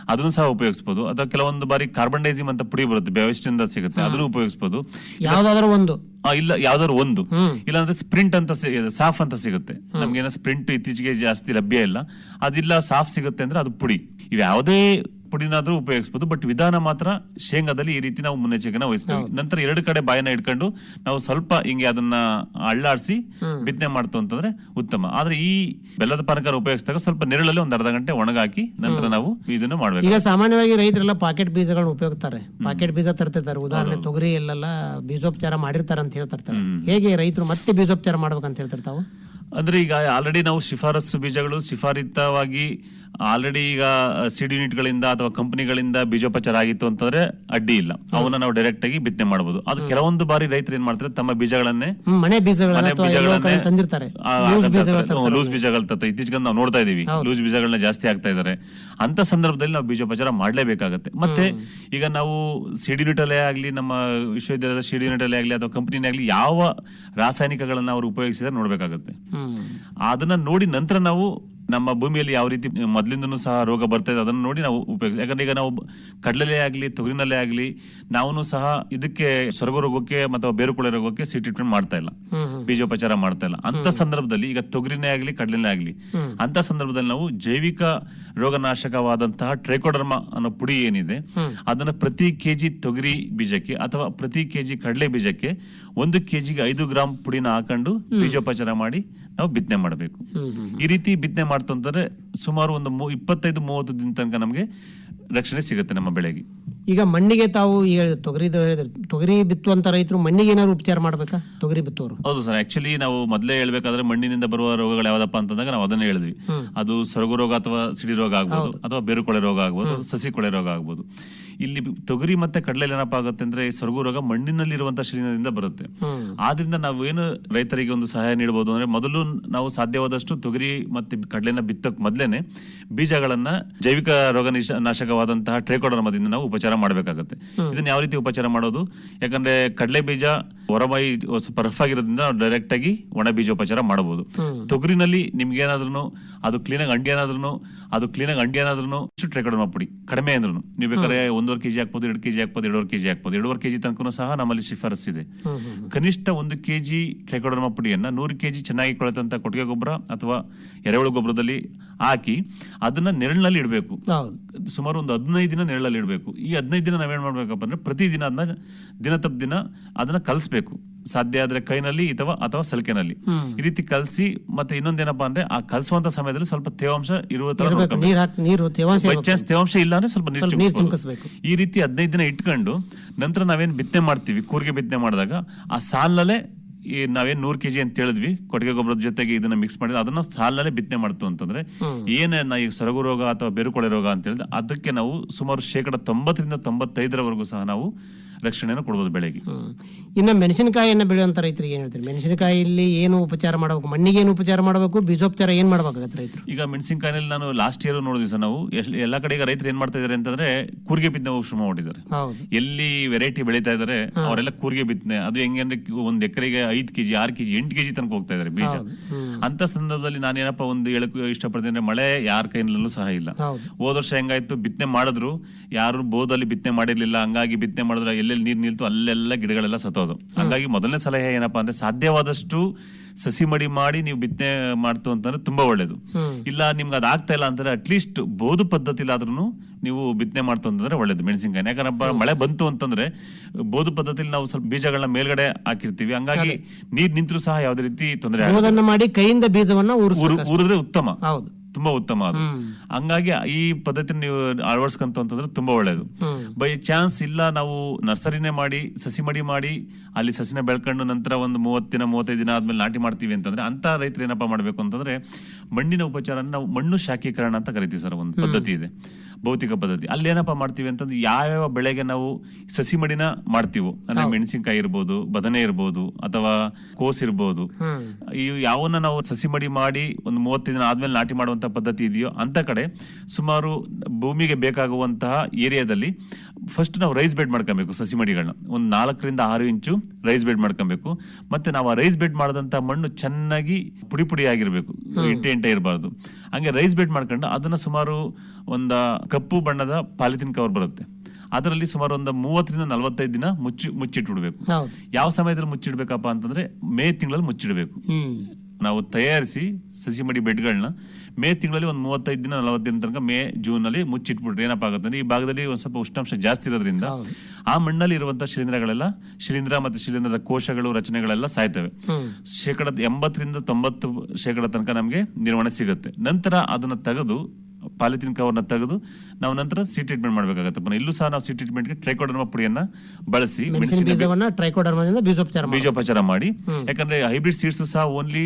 S6: ಅದನ್ನು ಸಹ ಉಪಯೋಗಿಸಬಹುದು ಅಥವಾ ಕೆಲವೊಂದು ಬಾರಿ ಕಾರ್ಬನ್ ಡೈಸಿಮ್ ಅಂತ ಪುಡಿ ಬರುತ್ತೆ ಬೆವೆಸ್ಟಿಂದ ಸಿಗುತ್ತೆ. ಅದನ್ನು ಉಪಯೋಗಿಸಬಹುದು
S5: ಯಾವ್ದಾದ್ರು ಒಂದು?
S6: ಆ, ಇಲ್ಲ ಯಾವ್ದಾದ್ರು ಒಂದು. ಇಲ್ಲಾಂದ್ರೆ ಸ್ಪ್ರಿಂಟ್ ಅಂತ ಸಿ- ಸಾಫ್ ಅಂತ ಸಿಗುತ್ತೆ. ನಮ್ಗೇನೋ ಸ್ಪ್ರಿಂಟ್ ಇತ್ತೀಚೆಗೆ ಜಾಸ್ತಿ ಲಭ್ಯ ಇಲ್ಲ. ಅದಿಲ್ಲ ಸಾಫ್ ಸಿಗುತ್ತೆ ಅಂದ್ರೆ ಅದು ಪುಡಿ. ಇವ್ ಯಾವುದೇ ಪುಡಿನಾದ್ರೂ ಉಪಯೋಗಿಸಬಹುದು ಬಟ್ ವಿಧಾನ ಮಾತ್ರ ಶೇಂಗಾದಲ್ಲಿ ಈ ರೀತಿ ನಾವು ಮುನ್ನೆಚ್ಚರಿಕೆನ ವಹಿಸಬೇಕು. ನಂತರ ಎರಡು ಕಡೆ ಬಾಯನ್ನ ಇಟ್ಕೊಂಡು ನಾವು ಸ್ವಲ್ಪ ಹಿಂಗೆ ಅದನ್ನ ಅಳ್ಳಾಡಿಸಿ ಬಿತ್ತನೆ ಮಾಡ್ತು ಅಂತಂದ್ರೆ ಉತ್ತಮ. ಆದ್ರೆ ಈ ಬೆಲ್ಲದ ಪಾನಕ ಉಪಯೋಗಿಸಿದಾಗ ಸ್ವಲ್ಪ ನೆರಳಲ್ಲಿ ಒಂದು ಅರ್ಧ ಗಂಟೆ ಒಣಗಾಕಿ ನಂತರ ನಾವು ಇದನ್ನ ಮಾಡಬೇಕು.
S5: ಈಗ ಸಾಮಾನ್ಯವಾಗಿ ರೈತರೆಲ್ಲ ಪಾಕೆಟ್ ಬೀಜಗಳನ್ನ ಉಪಯೋಗಿಸ್ತಾರೆ. ಪಾಕೆಟ್ ಬೀಜ ತರ್ತಿರ್ತಾರೆ. ಉದಾಹರಣೆ ತೊಗರಿ ಎಲ್ಲೆಲ್ಲ ಬೀಜೋಪಚಾರ ಮಾಡಿರ್ತಾರೆ ಅಂತ ಹೇಳ್ತಿರ್ತಾರೆ. ಹೇಗೆ ರೈತರು ಮತ್ತೆ ಬೀಜೋಪಚಾರ ಮಾಡ್ಬೇಕಂತ ಹೇಳ್ತಿರ್ತಾವ?
S6: ಅಂದ್ರೆ ಈಗ ಆಲ್ರೆಡಿ ನಾವು ಶಿಫಾರಸು ಬೀಜಗಳು ಶಿಫಾರಿತವಾಗಿ ಆಲ್ರೆಡಿ ಈಗ ಸಿಡಿ ಯೂನಿಟ್ಗಳಿಂದ ಅಥವಾ ಕಂಪನಿಗಳಿಂದ ಬೀಜೋಪಚಾರ ಆಗಿತ್ತು ಅಂತಂದ್ರೆ ಅಡ್ಡಿ ಇಲ್ಲ. ಅವನ್ನ ನಾವು ಡೈರೆಕ್ಟ್ ಆಗಿ ಬಿತ್ತನೆ ಮಾಡಬಹುದು ಅದು ಕೆಲವೊಂದು ಬಾರಿ ರೈತರು ಏನ್ ಮಾಡ್ತಾರೆ ತಮ್ಮ ಬೀಜಗಳನ್ನೇ
S5: ಮನೆ ಬೀಜಗಳನ್ನ ತಂದಿರ್ತಾರೆ. ಲೂಸ್ ಬೀಜಗಳ
S6: ಇತ್ತೀಚೆಗೆ ನಾವು ನೋಡ್ತಾ ಇದೀವಿ ಲೂಸ್ ಬೀಜಗಳನ್ನ ಜಾಸ್ತಿ ಆಗ್ತಾ ಇದಾರೆ ಅಂತ ಸಂದರ್ಭದಲ್ಲಿ ನಾವು ಬೀಜೋಪಚಾರ ಮಾಡಲೇಬೇಕಾಗತ್ತೆ. ಮತ್ತೆ ಈಗ ನಾವು ಸಿಡಿ ಯೂನಿಟಲ್ಲೇ ಆಗಲಿ ನಮ್ಮ ವಿಶ್ವವಿದ್ಯಾಲಯದ ಸಿಡಿ ಯೂನಿಟಲ್ಲೇ ಆಗಲಿ ಅಥವಾ ಕಂಪನಿನೇ ಆಗಲಿ ಯಾವ ರಾಸಾಯನಿಕಗಳನ್ನ ಅವರು ಉಪಯೋಗಿಸಿದ್ರೆ ನೋಡ್ಬೇಕಾಗತ್ತೆ. ಅದನ್ನ ನೋಡಿ ನಂತರ ನಾವು ನಮ್ಮ ಭೂಮಿಯಲ್ಲಿ ಯಾವ ರೀತಿ ಮೊದಲಿಂದನೂ ಸಹ ರೋಗ ಬರ್ತಾ ಇದೆ ಅದನ್ನು ನೋಡಿ ನಾವು ಉಪಯೋಗಿಸ್ ಯಾಕಂದ್ರೆ ಈಗ ನಾವು ಕಡಲಲ್ಲೇ ಆಗಲಿ ತೊಗರಿನಲ್ಲೇ ಆಗಲಿ ನಾವು ಸಹ ಇದಕ್ಕೆ ಸೊರಗ ರೋಗಕ್ಕೆ ಅಥವಾ ಬೇರುಕೊಳೆ ರೋಗಕ್ಕೆ ಸಿ ಟ್ರೀಟ್ಮೆಂಟ್ ಮಾಡ್ತಾ ಇಲ್ಲ. ಬೀಜೋಪಚಾರ ಮಾಡ್ತಾ ಇಲ್ಲ. ಅಂತ ಸಂದರ್ಭದಲ್ಲಿ ಈಗ ತೊಗರಿನೇ ಆಗಲಿ ಕಡಲೆನೇ ಆಗಲಿ ಅಂತ ಸಂದರ್ಭದಲ್ಲಿ ನಾವು ಜೈವಿಕ ರೋಗನಾಶಕವಾದಂತಹ ಟ್ರೈಕೋಡರ್ಮಾ ಅನ್ನೋ ಪುಡಿ ಏನಿದೆ ಅದನ್ನ ಪ್ರತಿ ಕೆಜಿ ತೊಗರಿ ಬೀಜಕ್ಕೆ ಅಥವಾ ಪ್ರತಿ ಕೆಜಿ ಕಡಲೆ ಬೀಜಕ್ಕೆ ಒಂದು ಕೆಜಿಗೆ ಐದು ಗ್ರಾಮ್ ಪುಡಿನ ಹಾಕೊಂಡು ಬೀಜೋಪಚಾರ ಮಾಡಿ ನಾವು ಬಿತ್ತನೆ ಮಾಡಬೇಕು. ಈ ರೀತಿ ಬಿತ್ತನೆ ಮಾಡ್ತಂದ್ರೆ ಸುಮಾರು ಒಂದು ಮೂ- ಇಪ್ಪತ್ತೈದು ಮೂವತ್ತು ದಿನ ತನಕ ನಮಗೆ ರಕ್ಷಣೆ ಸಿಗುತ್ತೆ ನಮ್ಮ ಬೆಳೆಗೆ.
S5: ಈಗ ಮಣ್ಣಿಗೆ ತಾವು ಈಗ ತೊಗರಿ ತೊಗರಿ ಬಿತ್ತುವಂತ ರೈತರು ಮಣ್ಣಿಗೆ ಏನಾದ್ರು ಉಪಚಾರ ಮಾಡ್ಬೇಕಾ? ತೊಗರಿ ಬಿತ್ತೋರು.
S6: ಹೌದು ಸರ್. ಆಕ್ಚುಲಿ ನಾವು ಮೊದಲೇ ಹೇಳ್ಬೇಕಾದ್ರೆ ಮಣ್ಣಿನಿಂದ ಬರುವ ರೋಗಗಳು ಯಾವ್ದಪ್ಪ ಅಂತಂದಾಗ ನಾವು ಅದನ್ನ ಹೇಳಿದ್ವಿ. ಅದು ಸೊರಗು ರೋಗ ಅಥವಾ ಸಿಡಿ ರೋಗ ಆಗ್ಬೋದು ಅಥವಾ ಬೇರುಕೊಳೆ ರೋಗ ಆಗ್ಬೋದು ಸಸಿ ಕೊಳೆ ರೋಗ ಆಗ್ಬೋದು. ಇಲ್ಲಿ ತೊಗರಿ ಮತ್ತೆ ಕಡಲೆಯಲ್ಲಿ ಏನಪ್ಪಾ ಆಗುತ್ತೆ ಅಂದ್ರೆ ಈ ಸೊರಗು ರೋಗ ಮಣ್ಣಿನಲ್ಲಿ ಇರುವಂತಹ ಶಿಲೀಂಧ್ರದಿಂದ ಬರುತ್ತೆ ಆದ್ರಿಂದ ನಾವು ಏನು ರೈತರಿಗೆ ಒಂದು ಸಹಾಯ ನೀಡಬಹುದು ಅಂದ್ರೆ ಮೊದಲು ನಾವು ಸಾಧ್ಯವಾದಷ್ಟು ತೊಗರಿ ಮತ್ತೆ ಕಡಲೆನ ಬಿತ್ತಕ್ ಮೊದ್ಲೇನೆ ಬೀಜಗಳನ್ನ ಜೈವಿಕ ರೋಗ ನಾಶಕವಾದಂತಹ ನಾಶಕವಾದಂತಹ ಟ್ರೈಕೋಡರ್ಮದಿಂದ ನಾವು ಉಪಚಾರ ಮಾಡಬೇಕಾಗುತ್ತೆ. ಇದನ್ನ ಯಾವ ರೀತಿ ಉಪಚಾರ ಮಾಡೋದು? ಯಾಕಂದ್ರೆ ಕಡಲೆ ಬೀಜ ಹೊರಮೈ ಸ್ವಲ್ಪ ರಫ್ ಆಗಿರೋದ್ರಿಂದ ಡೈರೆಕ್ಟ್ ಆಗಿ ಒಣ ಬೀಜೋಪಚಾರ ಮಾಡಬಹುದು ತೊಗರಿನಲ್ಲಿ ನಿಮ್ಗೆ ಏನಾದ್ರೂ ಅದು ಕ್ಲೀನಾಗಿ ಅಂಡಿ ಏನಾದ್ರೂ ಅದು ಕ್ಲೀನಾಗಿ ಅಂಡಿ ಏನಾದ್ರೂ ಟ್ರೈಕೋಡರ್ಮಾ ಪುಡಿ ಕಡಿಮೆ ಅಂದ್ರೂ ನೀವು ಬೇಕಾದ್ರೆ ಒಂದೂವರೆ ಕೆಜಿ ಹಾಕ್ಬೋದು ಎರಡು ಕೆಜಿ ಹಾಕ್ಬೋದು ಎರಡೂವರೆ ಕೆಜಿ ಹಾಕ್ಬೋದು. ಎರಡೂವರೆ ಕೆಜಿ ತನಕ ಸಹ ನಮ್ಮಲ್ಲಿ ಶಿಫಾರಸ್ ಇದೆ. ಕನಿಷ್ಠ ಒಂದು ಕೆಜಿ ಟ್ರೈಕೋಡರ್ಮಾ ಪುಡಿಯನ್ನ ನೂರು ಕೆಜಿ ಚೆನ್ನಾಗಿ ಕೊಳೆತಂತ ಕೊಟ್ಟಿಗೆ ಗೊಬ್ಬರ ಅಥವಾ ಎರೆಹುಳು ಗೊಬ್ಬರದಲ್ಲಿ ಹಾಕಿ ಅದನ್ನ ನೆರಳಿನಲ್ಲಿ ಇಡಬೇಕು. ಸುಮಾರು ಒಂದು ಹದಿನೈದು ದಿನ ನೆರಳಲ್ಲಿ ಇಡಬೇಕು. ಈ ಹದಿನೈದು ದಿನ ನಾವೇನ್ ಮಾಡ್ಬೇಕಪ್ಪ ಅಂದ್ರೆ ಪ್ರತಿದಿನ ಅದನ್ನ ದಿನ ತಪ್ಪ ದಿನ ಅದನ್ನ ಕಲಿಸ್ಬೇಕು. ಸಾಧ್ಯ ಆದ್ರೆ ಕೈನಲ್ಲಿ ಅಥವಾ ಅಥವಾ ಸಲಿಕೆನಲ್ಲಿ. ಈ ರೀತಿ ಕಲಸಿ ಮತ್ತೆ ಇನ್ನೊಂದೇನಪ್ಪಾ ಅಂದ್ರೆ ಆ ಕಲಸುವಂತ ಸಮಯದಲ್ಲಿ ಸ್ವಲ್ಪ ತೇವಾಂಶ ಇರುವ ತರ
S5: ಇರ್ಬೇಕು.
S6: ನೋಡ್ಕೊಬೇಕು.
S5: ನೀರ್ ಹಾಕಿ ನೀರು ತೇವಾಂಶ
S6: ಇಲ್ಲ ಅಂದ್ರೆ ಸ್ವಲ್ಪ ನೀರು. ಈ ರೀತಿ ಹದಿನೈದು ದಿನ ಇಟ್ಕೊಂಡು ನಂತರ ನಾವೇನ್ ಬಿತ್ತನೆ ಮಾಡ್ತೀವಿ ಕೂರಿಗೆ ಬಿತ್ತನೆ ಮಾಡಿದಾಗ ಆ ಸಾಲಿನಲ್ಲೇ ಈ ನಾವೇನ್ ನೂರ್ ಕೆಜಿ ಅಂತ ಹೇಳಿದ್ವಿ ಕೊಟ್ಟಿಗೆ ಗೊಬ್ಬರದ ಜೊತೆಗೆ ಇದನ್ನ ಮಿಕ್ಸ್ ಮಾಡಿದ್ರೆ ಅದನ್ನ ಸಾಲಿನಲ್ಲೇ ಬಿತ್ತನೆ ಮಾಡ್ತು ಅಂತಂದ್ರೆ ಏನೇನ ಈಗ ಸೊರಗು ರೋಗ ಅಥವಾ ಬೆರುಕೊಳೆ ರೋಗ ಅಂತ ಹೇಳಿದ್ರೆ ಅದಕ್ಕೆ ನಾವು ಸುಮಾರು ಶೇಕಡ ತೊಂಬತ್ತರಿಂದ ತೊಂಬತ್ತೈದರವರೆಗೂ ಸಹ ನಾವು ರಕ್ಷಣೆಯನ್ನು ಕೊಡ್ಬೋದು ಬೆಳೆಗೆ.
S5: ಇನ್ನು ಮೆಣಸಿನಕಾಯಿಯನ್ನು ಬೆಳೆಯುವಂಥ ರೈತರಿಗೆ ಏನು ಹೇಳ್ತೀರಿ? ಮೆಣಸಿನಕಾಯಿಯಲ್ಲಿ ಏನು ಉಪಚಾರ ಮಾಡಬೇಕು? ಮಣ್ಣಿಗೆ ಏನು ಉಪಚಾರ ಮಾಡಬೇಕು? ಬೀಜೋಪಚಾರ ಏನು ಮಾಡಬೇಕಾಗುತ್ತೆ ರೈತರು?
S6: ಈಗ ಮೆಣಸಿನಕಾಯಿನಲ್ಲಿ ನಾನು ಲಾಸ್ಟ್ ಇಯರ್ ನೋಡಿದ್ವಿ ಸರ್ ನಾವು. ಎಲ್ಲ ಎಲ್ಲಾ ಕಡೆ ಈಗ ರೈತರು ಏನು ಮಾಡ್ತಾ ಇದ್ದಾರೆ ಅಂತಂದ್ರೆ ಕೂರಿಗೆ ಬಿತ್ತನೆ ಶ್ರಮ ಮಾಡಿದ್ದಾರೆ. ಎಲ್ಲಿ ವೆರೈಟಿ ಬೆಳೀತಾ ಇದ್ದಾರೆ ಅವರೆಲ್ಲ ಕೂರಿಗೆ ಬಿತ್ತನೆ. ಅದು ಹೆಂಗೆ ಅಂದ್ರೆ ಒಂದ್ ಎಕರೆಗೆ ಐದ್ ಕೆಜಿ ಆರ್ ಕೆಜಿ ಎಂಟು ಕೆಜಿ ತನಕ ಹೋಗ್ತಾ ಇದ್ದಾರೆ ಬೀಜ. ಅಂತ ಸಂದರ್ಭದಲ್ಲಿ ನಾನೇನಪ್ಪ ಒಂದು ಹೇಳಕ್ ಇಷ್ಟಪಡ್ತೀನಿ ಅಂದ್ರೆ ಮಳೆ ಯಾರ ಕೈನಲ್ಲೂ ಸಹ ಇಲ್ಲ.
S5: ಹೌದು.
S6: ವರ್ಷ ಹೆಂಗಾಯ್ತು? ಬಿತ್ತನೆ ಮಾಡಿದ್ರು. ಯಾರು ಬೋದಲ್ಲಿ ಬಿತ್ತನೆ ಮಾಡಿರ್ಲಿಲ್ಲ. ಹಂಗಾಗಿ ಬಿತ್ತನೆ ಮಾಡಿದ್ರೆ. ಎಲ್ಲೆಲ್ಲಿ ನೀರು ನಿಲ್ತು ಅಲ್ಲೆಲ್ಲ ಗಿಡಗಳೆಲ್ಲ ಸತ್ತೋದು. ಹಂಗಾಗಿ ಮೊದಲನೇ ಸಲಹೆ ಏನಪ್ಪಾ ಅಂದ್ರೆ ಸಾಧ್ಯವಾದಷ್ಟು ಸಸಿ ಮಡಿ ಮಾಡಿ ನೀವು ಬಿತ್ತನೆ ಮಾಡ್ತು ಅಂತಂದ್ರೆ ತುಂಬಾ ಒಳ್ಳೇದು. ಇಲ್ಲ ನಿಮ್ಗೆ ಅದ್ ಆಗ್ತಾ ಇಲ್ಲ ಅಂತಂದ್ರೆ ಅಟ್ಲೀಸ್ಟ್ ಬೋದು ಪದ್ಧತಿಲಾದ್ರೂ ನೀವು ಬಿತ್ತನೆ ಮಾಡ್ತು ಅಂತಂದ್ರೆ ಒಳ್ಳೇದು ಮೆಣಸಿನಕಾಯಿ. ಯಾಕಂದ್ರೆ ಮಳೆ ಬಂತು ಅಂತಂದ್ರೆ ಬೋದು ಪದ್ಧತಿಲಿ ನಾವು ಸ್ವಲ್ಪ ಬೀಜಗಳನ್ನ ಮೇಲ್ಗಡೆ ಹಾಕಿರ್ತೀವಿ. ಹಂಗಾಗಿ ನೀರ್ ನಿಂತರೂ ಸಹ ಯಾವ್ದೇ ರೀತಿ ತೊಂದರೆ
S5: ಮಾಡಿ ಕೈಯಿಂದ ಬೀಜವನ್ನ.
S6: ಊರಿದ್ರೆ ಉತ್ತಮ.
S5: ಹೌದು.
S6: ತುಂಬಾ ಉತ್ತಮ ಅದು. ಹಂಗಾಗಿ ಈ ಪದ್ಧತಿ ನೀವು ಅಳವಡಿಸ್ಕೊಂತ ಅಂತಂದ್ರೆ ತುಂಬಾ ಒಳ್ಳೇದು. ಬೈ ಚಾನ್ಸ್ ಇಲ್ಲ ನಾವು ನರ್ಸರಿನೇ ಮಾಡಿ ಸಸಿ ಮಡಿ ಮಾಡಿ ಅಲ್ಲಿ ಸಸಿನ ಬೆಳ್ಕೊಂಡು ನಂತರ ಒಂದು ಮೂವತ್ತು ದಿನ ಮೂವತ್ತೈದು ದಿನ ಆದ್ಮೇಲೆ ನಾಟಿ ಮಾಡ್ತೀವಿ ಅಂತಂದ್ರೆ ಅಂತ ರೈತರು ಏನಪ್ಪಾ ಮಾಡ್ಬೇಕು ಅಂತಂದ್ರೆ ಮಣ್ಣಿನ ಉಪಚಾರ ನಾವು ಮಣ್ಣು ಶಾಖೀಕರಣ ಅಂತ ಕರಿತೀವಿ ಸರ್ ಒಂದು ಪದ್ಧತಿ ಇದೆ. ಭೌತಿಕ ಪದ್ಧತಿ. ಅಲ್ಲಿ ಏನಪ್ಪಾ ಮಾಡ್ತೀವಿ ಅಂತಂದ್ರೆ ಯಾವ್ಯಾವ ಬೆಳೆಗೆ ನಾವು ಸಸಿ ಮಡಿನ ಮಾಡ್ತೀವೋ ಅಂದ್ರೆ ಮೆಣಸಿನಕಾಯಿ ಇರ್ಬೋದು ಬದನೆ ಇರ್ಬೋದು ಅಥವಾ ಕೋಸ್ ಇರ್ಬೋದು ಈ ಯಾವನ್ನ ನಾವು ಸಸಿ ಮಡಿ ಮಾಡಿ ಒಂದು ಮೂವತ್ತು ದಿನ ಆದ್ಮೇಲೆ ನಾಟಿ ಮಾಡುವಂತ ಪದ್ಧತಿ ಇದೆಯೋ ಅಂತ ಕಡೆ ಸುಮಾರು ಭೂಮಿಗೆ ಬೇಕಾಗುವಂತಹ ಏರಿಯಾದಲ್ಲಿ ಫಸ್ಟ್ ನಾವು ರೈಸ್ ಬೆಡ್ ಮಾಡ್ಕೊಬೇಕು ಸಸಿ ಮಡಿಗಳನ್ನ. ಒಂದು ನಾಲ್ಕರಿಂದ ಆರು ಇಂಚು ರೈಸ್ ಬೆಡ್ ಮಾಡ್ಕೊಬೇಕು. ಮತ್ತೆ ನಾವು ಆ ರೈಸ್ ಬೆಡ್ ಮಾಡಿದಂತ ಮಣ್ಣು ಚೆನ್ನಾಗಿ ಪುಡಿ ಪುಡಿ ಆಗಿರ್ಬೇಕು. ಇಂಟೆ ಇಂಟೆ ಇರಬಾರ್ದು. ಹಂಗೆ ರೈಸ್ ಬೆಡ್ ಮಾಡ್ಕೊಂಡು ಅದನ್ನ ಸುಮಾರು ಒಂದ ಕಪ್ಪು ಬಣ್ಣದ ಪಾಲಿಥಿನ್ ಕವರ್ ಬರುತ್ತೆ. ಅದರಲ್ಲಿ ಸುಮಾರು ಒಂದು ಮೂವತ್ತರಿಂದ ನಲವತ್ತೈದು ದಿನ ಮುಚ್ಚಿ ಮುಚ್ಚಿಟ್ಬಿಡ್ಬೇಕು. ಯಾವ ಸಮಯದಲ್ಲಿ ಮುಚ್ಚಿಡ್ಬೇಕಪ್ಪ ಅಂತಂದ್ರೆ ಮೇ ತಿಂಗಳಲ್ಲಿ ಮುಚ್ಚಿಡ್ಬೇಕು. ನಾವು ತಯಾರಿಸಿ ಸಸಿ ಮಡಿ ಬೆಡ್ಗಳನ್ನ ಮೇ ತಿಂಗಳಲ್ಲಿ ಒಂದು ಮೂವತ್ತೈದು ದಿನ ನಲವತ್ತು ದಿನ ತನಕ ಮೇ ಜೂನ್ ಅಲ್ಲಿ ಮುಚ್ಚಿಟ್ಬಿಟ್ರೆ ಏನಪ್ಪ ಆಗುತ್ತೆ ಈ ಭಾಗದಲ್ಲಿ ಒಂದ್ ಸ್ವಲ್ಪ ಉಷ್ಣಾಂಶ ಜಾಸ್ತಿ ಇರೋದ್ರಿಂದ ಆ ಮಣ್ಣಲ್ಲಿ ಇರುವಂತಹ ಶಿಲೀಂಧ್ರಗಳೆಲ್ಲ ಶಿಲೀಂಧ್ರ ಮತ್ತೆ ಶಿಲೀಂಧ್ರದ ಕೋಶಗಳು ರಚನೆಗಳೆಲ್ಲ ಸಾಯ್ತವೆ. ಶೇಕಡ ಎಂಬತ್ತರಿಂದ ತೊಂಬತ್ತು ಶೇಕಡ ತನಕ ನಮಗೆ ನಿರ್ವಹಣೆ ಸಿಗುತ್ತೆ. ನಂತರ ಅದನ್ನ ತೆಗೆದು ಪಾಲಿಥಿನ್ ಕವರ್ನ ತೆಗೆದು ನಾವು ನಂತರ ಸಿ ಟ್ರೀಟ್ಮೆಂಟ್ ಮಾಡಬೇಕಾಗುತ್ತೆ. ಇಲ್ಲೂ ಸಹ ನಾವು ಸಿ ಟ್ರೀಟ್ಮೆಂಟ್ಗೆ ಟ್ರೈಕೋಡರ್ಮಾ ಪುಡಿಯನ್ನ ಬಳಸಿ
S5: ಮೆಣಸಿನ ಬೀಜೋಪಚಾರ ಮಾಡಿ.
S6: ಬೀಜೋಪಚಾರ ಮಾಡಿ. ಯಾಕಂದ್ರೆ ಹೈಬ್ರಿಡ್ ಸೀಡ್ಸ್ ಸಹ ಓನ್ಲಿ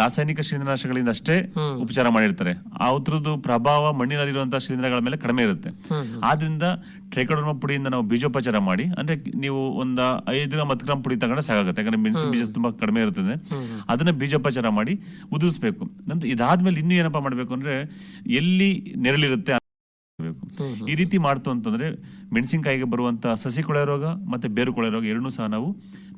S6: ರಾಸಾಯನಿಕ ಶಿಲೀಂಧ್ರನಾಶಗಳಿಂದ ಅಷ್ಟೇ ಉಪಚಾರ ಮಾಡಿರ್ತಾರೆ. ಅದ್ರದ್ದು ಪ್ರಭಾವ ಮಣ್ಣಿನಲ್ಲಿರುವಂತಹ ಶಿಲೀಂಧ್ರಗಳ ಮೇಲೆ ಕಡಿಮೆ ಇರುತ್ತೆ. ಆದ್ರಿಂದ ಟ್ರೈಕೋಡರ್ಮಾ ಪುಡಿಯಿಂದ ನಾವು ಬೀಜೋಪಚಾರ ಮಾಡಿ ಅಂದ್ರೆ ನೀವು ಒಂದ ಐದು ಗ್ರಾಮ್ ಹತ್ತು ಗ್ರಾಮ್ ಪುಡಿ ತಗೊಂಡ್ರೆ ಸಾಕಾಗುತ್ತೆ. ಯಾಕಂದ್ರೆ ಮೆಣಸಿನ ಬೀಜ ತುಂಬಾ ಕಡಿಮೆ ಇರ್ತದೆ ಅದನ್ನ ಬೀಜೋಪಚಾರ ಮಾಡಿ ಉದುರಿಸಬೇಕು ನಂತರ ಇದಾದ್ಮೇಲೆ ಇನ್ನೂ ಏನಪ್ಪಾ ಮಾಡ್ಬೇಕು ಅಂದ್ರೆ ಎಲ್ಲಿ ನೆರಳಿರುತ್ತೆ. ಈ ರೀತಿ ಮಾಡ್ತು ಅಂತಂದ್ರೆ ಮೆಣಸಿನಕಾಯಿಗೆ ಬರುವಂಥ ಸಸಿ ಕೊಳೆ ರೋಗ ಮತ್ತೆ ಬೇರು ಕೊಳೆ ರೋಗ ಎರಡನ್ನೂ ಸಹ ನಾವು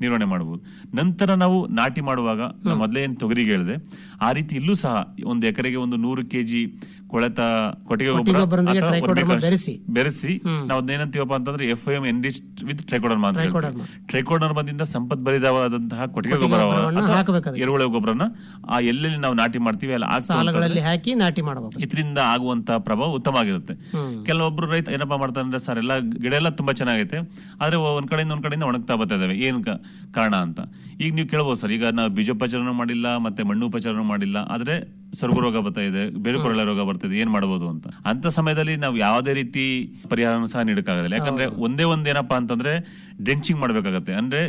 S6: ನಿರ್ವಹಣೆ ಮಾಡ್ಬೋದು ನಂತರ ನಾವು ನಾಟಿ ಮಾಡುವಾಗ ನಾನು ಮೊದಲೇ ಏನು ತೊಗರಿಗೆ ಹೇಳಿದೆ ಆ ರೀತಿ ಇಲ್ಲೂ ಸಹ ಒಂದು ಎಕರೆಗೆ ಒಂದು ನೂರು ಕೆಜಿ ಕೊಳೆತ ಕೊಟ್ಟಿಗೆ ಗೊಬ್ಬರ
S5: ಬೆರೆಸಿ.
S6: ನಾವು ಏನಂತೀವಪ್ಪ ಅಂತಂದ್ರೆ F M enrich with trichoderma ಅಂತ
S5: ಟ್ರೈಕೋಡರ್ಮಾ.
S6: ಸಂಪತ್ ಬರಿದವಾದಂತಹ ಕೊಟ್ಟಿಗೆ ಗೊಬ್ಬರ ಎರುಳೆ ಗೊಬ್ಬರನ ಆ ಎಲ್ಲೆಲ್ಲಿ ನಾವು ನಾಟಿ ಮಾಡ್ತೀವಿ ಅಲ್ಲಿ
S5: ಸಾಲಗಳಲ್ಲಿ ಹಾಕಿ ನಾಟಿ ಮಾಡಬಹುದು
S6: ಇದರಿಂದ ಆಗುವಂತಹ ಪ್ರಭಾವ ಉತ್ತಮ ಆಗಿರುತ್ತೆ ಕೆಲವೊಬ್ರು ರೈತ ಏನಪ್ಪಾ ಮಾಡ್ತಾರೆ ಸರ್ ಎಲ್ಲ ಗಿಡ ಎಲ್ಲ ತುಂಬಾ ಚೆನ್ನಾಗೈತೆ. ಆದ್ರೆ ಒಂದ್ ಕಡೆಯಿಂದ ಒಂದ್ ಕಡೆಯಿಂದ ಒಣಗ್ತಾ ಬರ್ತಾ ಇದಾವೆ. ಏನ್ ಕಾರಣ ಅಂತ. ಈಗ ನೀವು ಕೇಳ್ಬೋದು ಸರ್ ಈಗ ನಾವು ಬೀಜೋಪಚಾರನೂ ಮಾಡಿಲ್ಲ ಮತ್ತೆ ಮಣ್ಣು ಉಪಚಾರನೂ ಮಾಡಿಲ್ಲ ಆದ್ರೆ ಸೊರಗು ರೋಗ ಬರ್ತಾ ಇದೆ ಬೇರೆ ಕೊರಳೆ ರೋಗ ಬರ್ತಾ ಇದೆ ಏನ್ ಮಾಡ್ಬೋದು ಅಂತ. ಅಂತ ಸಮಯದಲ್ಲಿ ನಾವು ಯಾವುದೇ ರೀತಿ ಪರಿಹಾರನೂ ಸಹ ನೀಡಕ್ಕಾಗಲ್ಲ ಯಾಕಂದ್ರೆ ಒಂದೇ ಒಂದ್ ಏನಪ್ಪಾ ಅಂತಂದ್ರೆ ಡೆಂಚಿಂಗ್ ಮಾಡ್ಬೇಕಾಗತ್ತೆ. ಅಂದ್ರೆ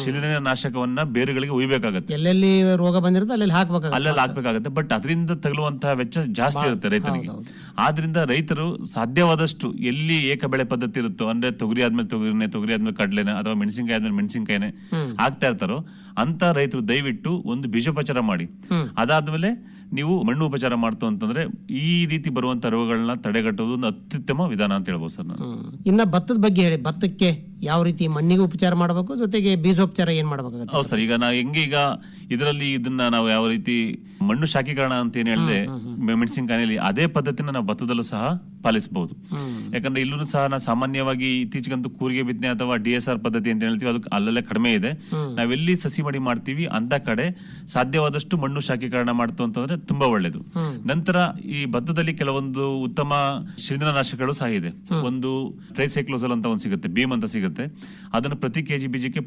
S6: ಶಿಲೀನ ನಾಶಕವನ್ನ ಬೇರುಗಳಿಗೆ ಉಯ್ಬೇಕಾಗತ್ತೆ.
S5: ಎಲ್ಲೆಲ್ಲಿ ರೋಗ ಬಂದಿರುತ್ತೆ ಅಲ್ಲೆಲ್ಲಿ ಹಾಕ್ಬೇಕಾಗತ್ತೆ
S6: ಅಲ್ಲೆಲ್ಲ ಹಾಕ್ಬೇಕಾಗತ್ತೆ. ಬಟ್ ಅದರಿಂದ ತಗಲುವಂತಹ ವೆಚ್ಚ ಜಾಸ್ತಿ ಇರುತ್ತೆ ರೈತನಿಗೆ. ಆದ್ರಿಂದ ರೈತರು ಸಾಧ್ಯವಾದಷ್ಟು ಎಲ್ಲಿ ಏಕ ಬೆಳೆ ಪದ್ಧತಿ ಇರುತ್ತೋ ಅಂದ್ರೆ ತೊಗರಿ ಆದ್ಮೇಲೆ ತೊಗರಿನೇ ತೊಗರಿ ಆದ್ಮೇಲೆ ಕಡ್ಲೆನೆ ಅಥವಾ ಮೆಣಸಿನಕಾಯಿ ಆದ್ಮೇಲೆ ಮೆಣಸಿನಕಾಯಿನೇ ಆಗ್ತಾ ಇರ್ತಾರೋ ಅಂತ ರೈತರು ದಯವಿಟ್ಟು ಒಂದು ಬೀಜೋಪಚಾರ ಮಾಡಿ. ಅದಾದ್ಮೇಲೆ ನೀವು ಮಣ್ಣು ಉಪಚಾರ ಮಾಡ್ತು ಅಂತಂದ್ರೆ ಈ ರೀತಿ ಬರುವಂತ ರೋಗಗಳನ್ನ ತಡೆಗಟ್ಟೋದು ಒಂದು ಅತ್ಯುತ್ತಮ ವಿಧಾನ ಅಂತ ಹೇಳ್ಬೋದು ಸರ್ ನಾನು.
S5: ಇನ್ನ ಭತ್ತದ ಬಗ್ಗೆ ಹೇಳಿ ಭತ್ತಕ್ಕೆ ಯಾವ ರೀತಿ ಮಣ್ಣಿಗೆ ಉಪಚಾರ ಮಾಡಬೇಕು ಜೊತೆಗೆ ಬೀಜೋಪಚಾರ ಏನ್ ಮಾಡಬೇಕು
S6: ಹೌದು ಸರ್ ಈಗ ನಾವು ಹೆಂಗೆ ಈಗ ಇದರಲ್ಲಿ ಇದನ್ನ ನಾವು ಯಾವ ರೀತಿ ಮಣ್ಣು ಶಾಖೀಕರಣ ಅಂತ ಏನ್ ಹೇಳಿದೆ ಮೆಣಸಿನಕಾಯಿನಲ್ಲಿ ಅದೇ ಪದ್ಧತಿನ ನಾವು ಭತ್ತದಲ್ಲೂ ಸಹ ಪಾಲಿಸಬಹುದು ಯಾಕಂದ್ರೆ ಇಲ್ಲೂ ಸಹ ನಾವು ಸಾಮಾನ್ಯವಾಗಿ ಇತ್ತೀಚೆಗಂತೂ ಕೂರಿಗೆ ಬಿತ್ತನೆ ಅಥವಾ ಡಿ ಎಸ್ ಆರ್ ಪದ್ಧತಿ ಅಂತ ಹೇಳ್ತೀವಿ ಅದು ಅಲ್ಲಲ್ಲೇ ಕಡಿಮೆ ಇದೆ. ನಾವೆಲ್ಲಿ ಸಸಿ ಮಡಿ ಮಾಡ್ತೀವಿ ಅಂತ ಕಡೆ ಸಾಧ್ಯವಾದಷ್ಟು ಮಣ್ಣು ಶಾಖೀಕರಣ ಮಾಡ್ತು ಅಂತಂದ್ರೆ ತುಂಬಾ ಒಳ್ಳೇದು. ನಂತರ ಈ ಭತ್ತದಲ್ಲಿ ಕೆಲವೊಂದು ಉತ್ತಮ ಶಿಲೀಂಧ್ರನಾಶಕಗಳು ಸಹ ಇದೆ. ಒಂದು ಟ್ರೈಸೈಕ್ಲೋಸಲ್ ಅಂತ ಒಂದು ಸಿಗುತ್ತೆ ಭೀಮ್ ಅಂತ ಸಿಗುತ್ತೆ. ಅದನ್ನು ಪ್ರತಿ ಕೆಜಿ ಬೀಜಕ್ಕೆ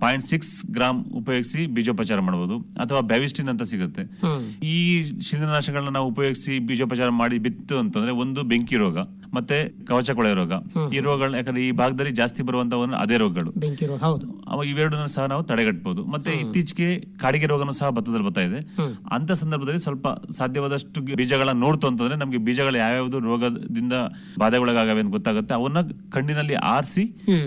S6: ಪಾಯಿಂಟ್ ಸಿಕ್ಸ್ ಗ್ರಾಮ್ ಉಪಯೋಗಿಸಿ ಬೀಜೋಪಚಾರ ಮಾಡಬಹುದು ಅಥವಾ ಬ್ಯಾವಿಸ್ಟಿನ್ ಅಂತ ಸಿಗುತ್ತೆ. ಈ ಶಿಲೀಂಧ್ರನಾಶಗಳನ್ನ ನಾವು ಉಪಯೋಗಿಸಿ ಬೀಜೋಪಚಾರ ಮಾಡಿ ಬಿತ್ತು ಅಂತಂದ್ರೆ ಒಂದು ಬೆಂಕಿ ರೋಗ. ಮತ್ತೆ ಕವಚ ಕೊಳೆ ರೋಗ ಈ ರೋಗಗಳು ಯಾಕಂದ್ರೆ ಈ ಭಾಗದಲ್ಲಿ ಜಾಸ್ತಿ ಬರುವಂತವನ್ನ ಅದೇ ರೋಗಗಳು.
S5: ಬೆಂಕಿ ರೋಗ ಹೌದು.
S6: ಅವಾಗ ಇವೆರಡನ್ನು ಸಹ ನಾವು ತಡೆಗಟ್ಟಬಹುದು ಮತ್ತೆ ಇತ್ತೀಚೆಗೆ ಕಾಡಿಗೆ ರೋಗನೂ ಸಹ ಭತ್ತದಲ್ಲಿ ಬರ್ತಾ ಇದೆ. ಅಂತ ಸಂದರ್ಭದಲ್ಲಿ ಸ್ವಲ್ಪ ಸಾಧ್ಯವಾದಷ್ಟು ಬೀಜಗಳನ್ನ ನೋಡ್ತು ಅಂತಂದ್ರೆ ನಮ್ಗೆ ಬೀಜಗಳು ಯಾವ್ಯಾವ್ದು ರೋಗದಿಂದ ಬಾಧೆಗೊಳಗಾಗವೆ ಅಂತ ಗೊತ್ತಾಗುತ್ತೆ. ಅವನ್ನ ಕಣ್ಣಿನಲ್ಲಿ ಆರಿಸಿ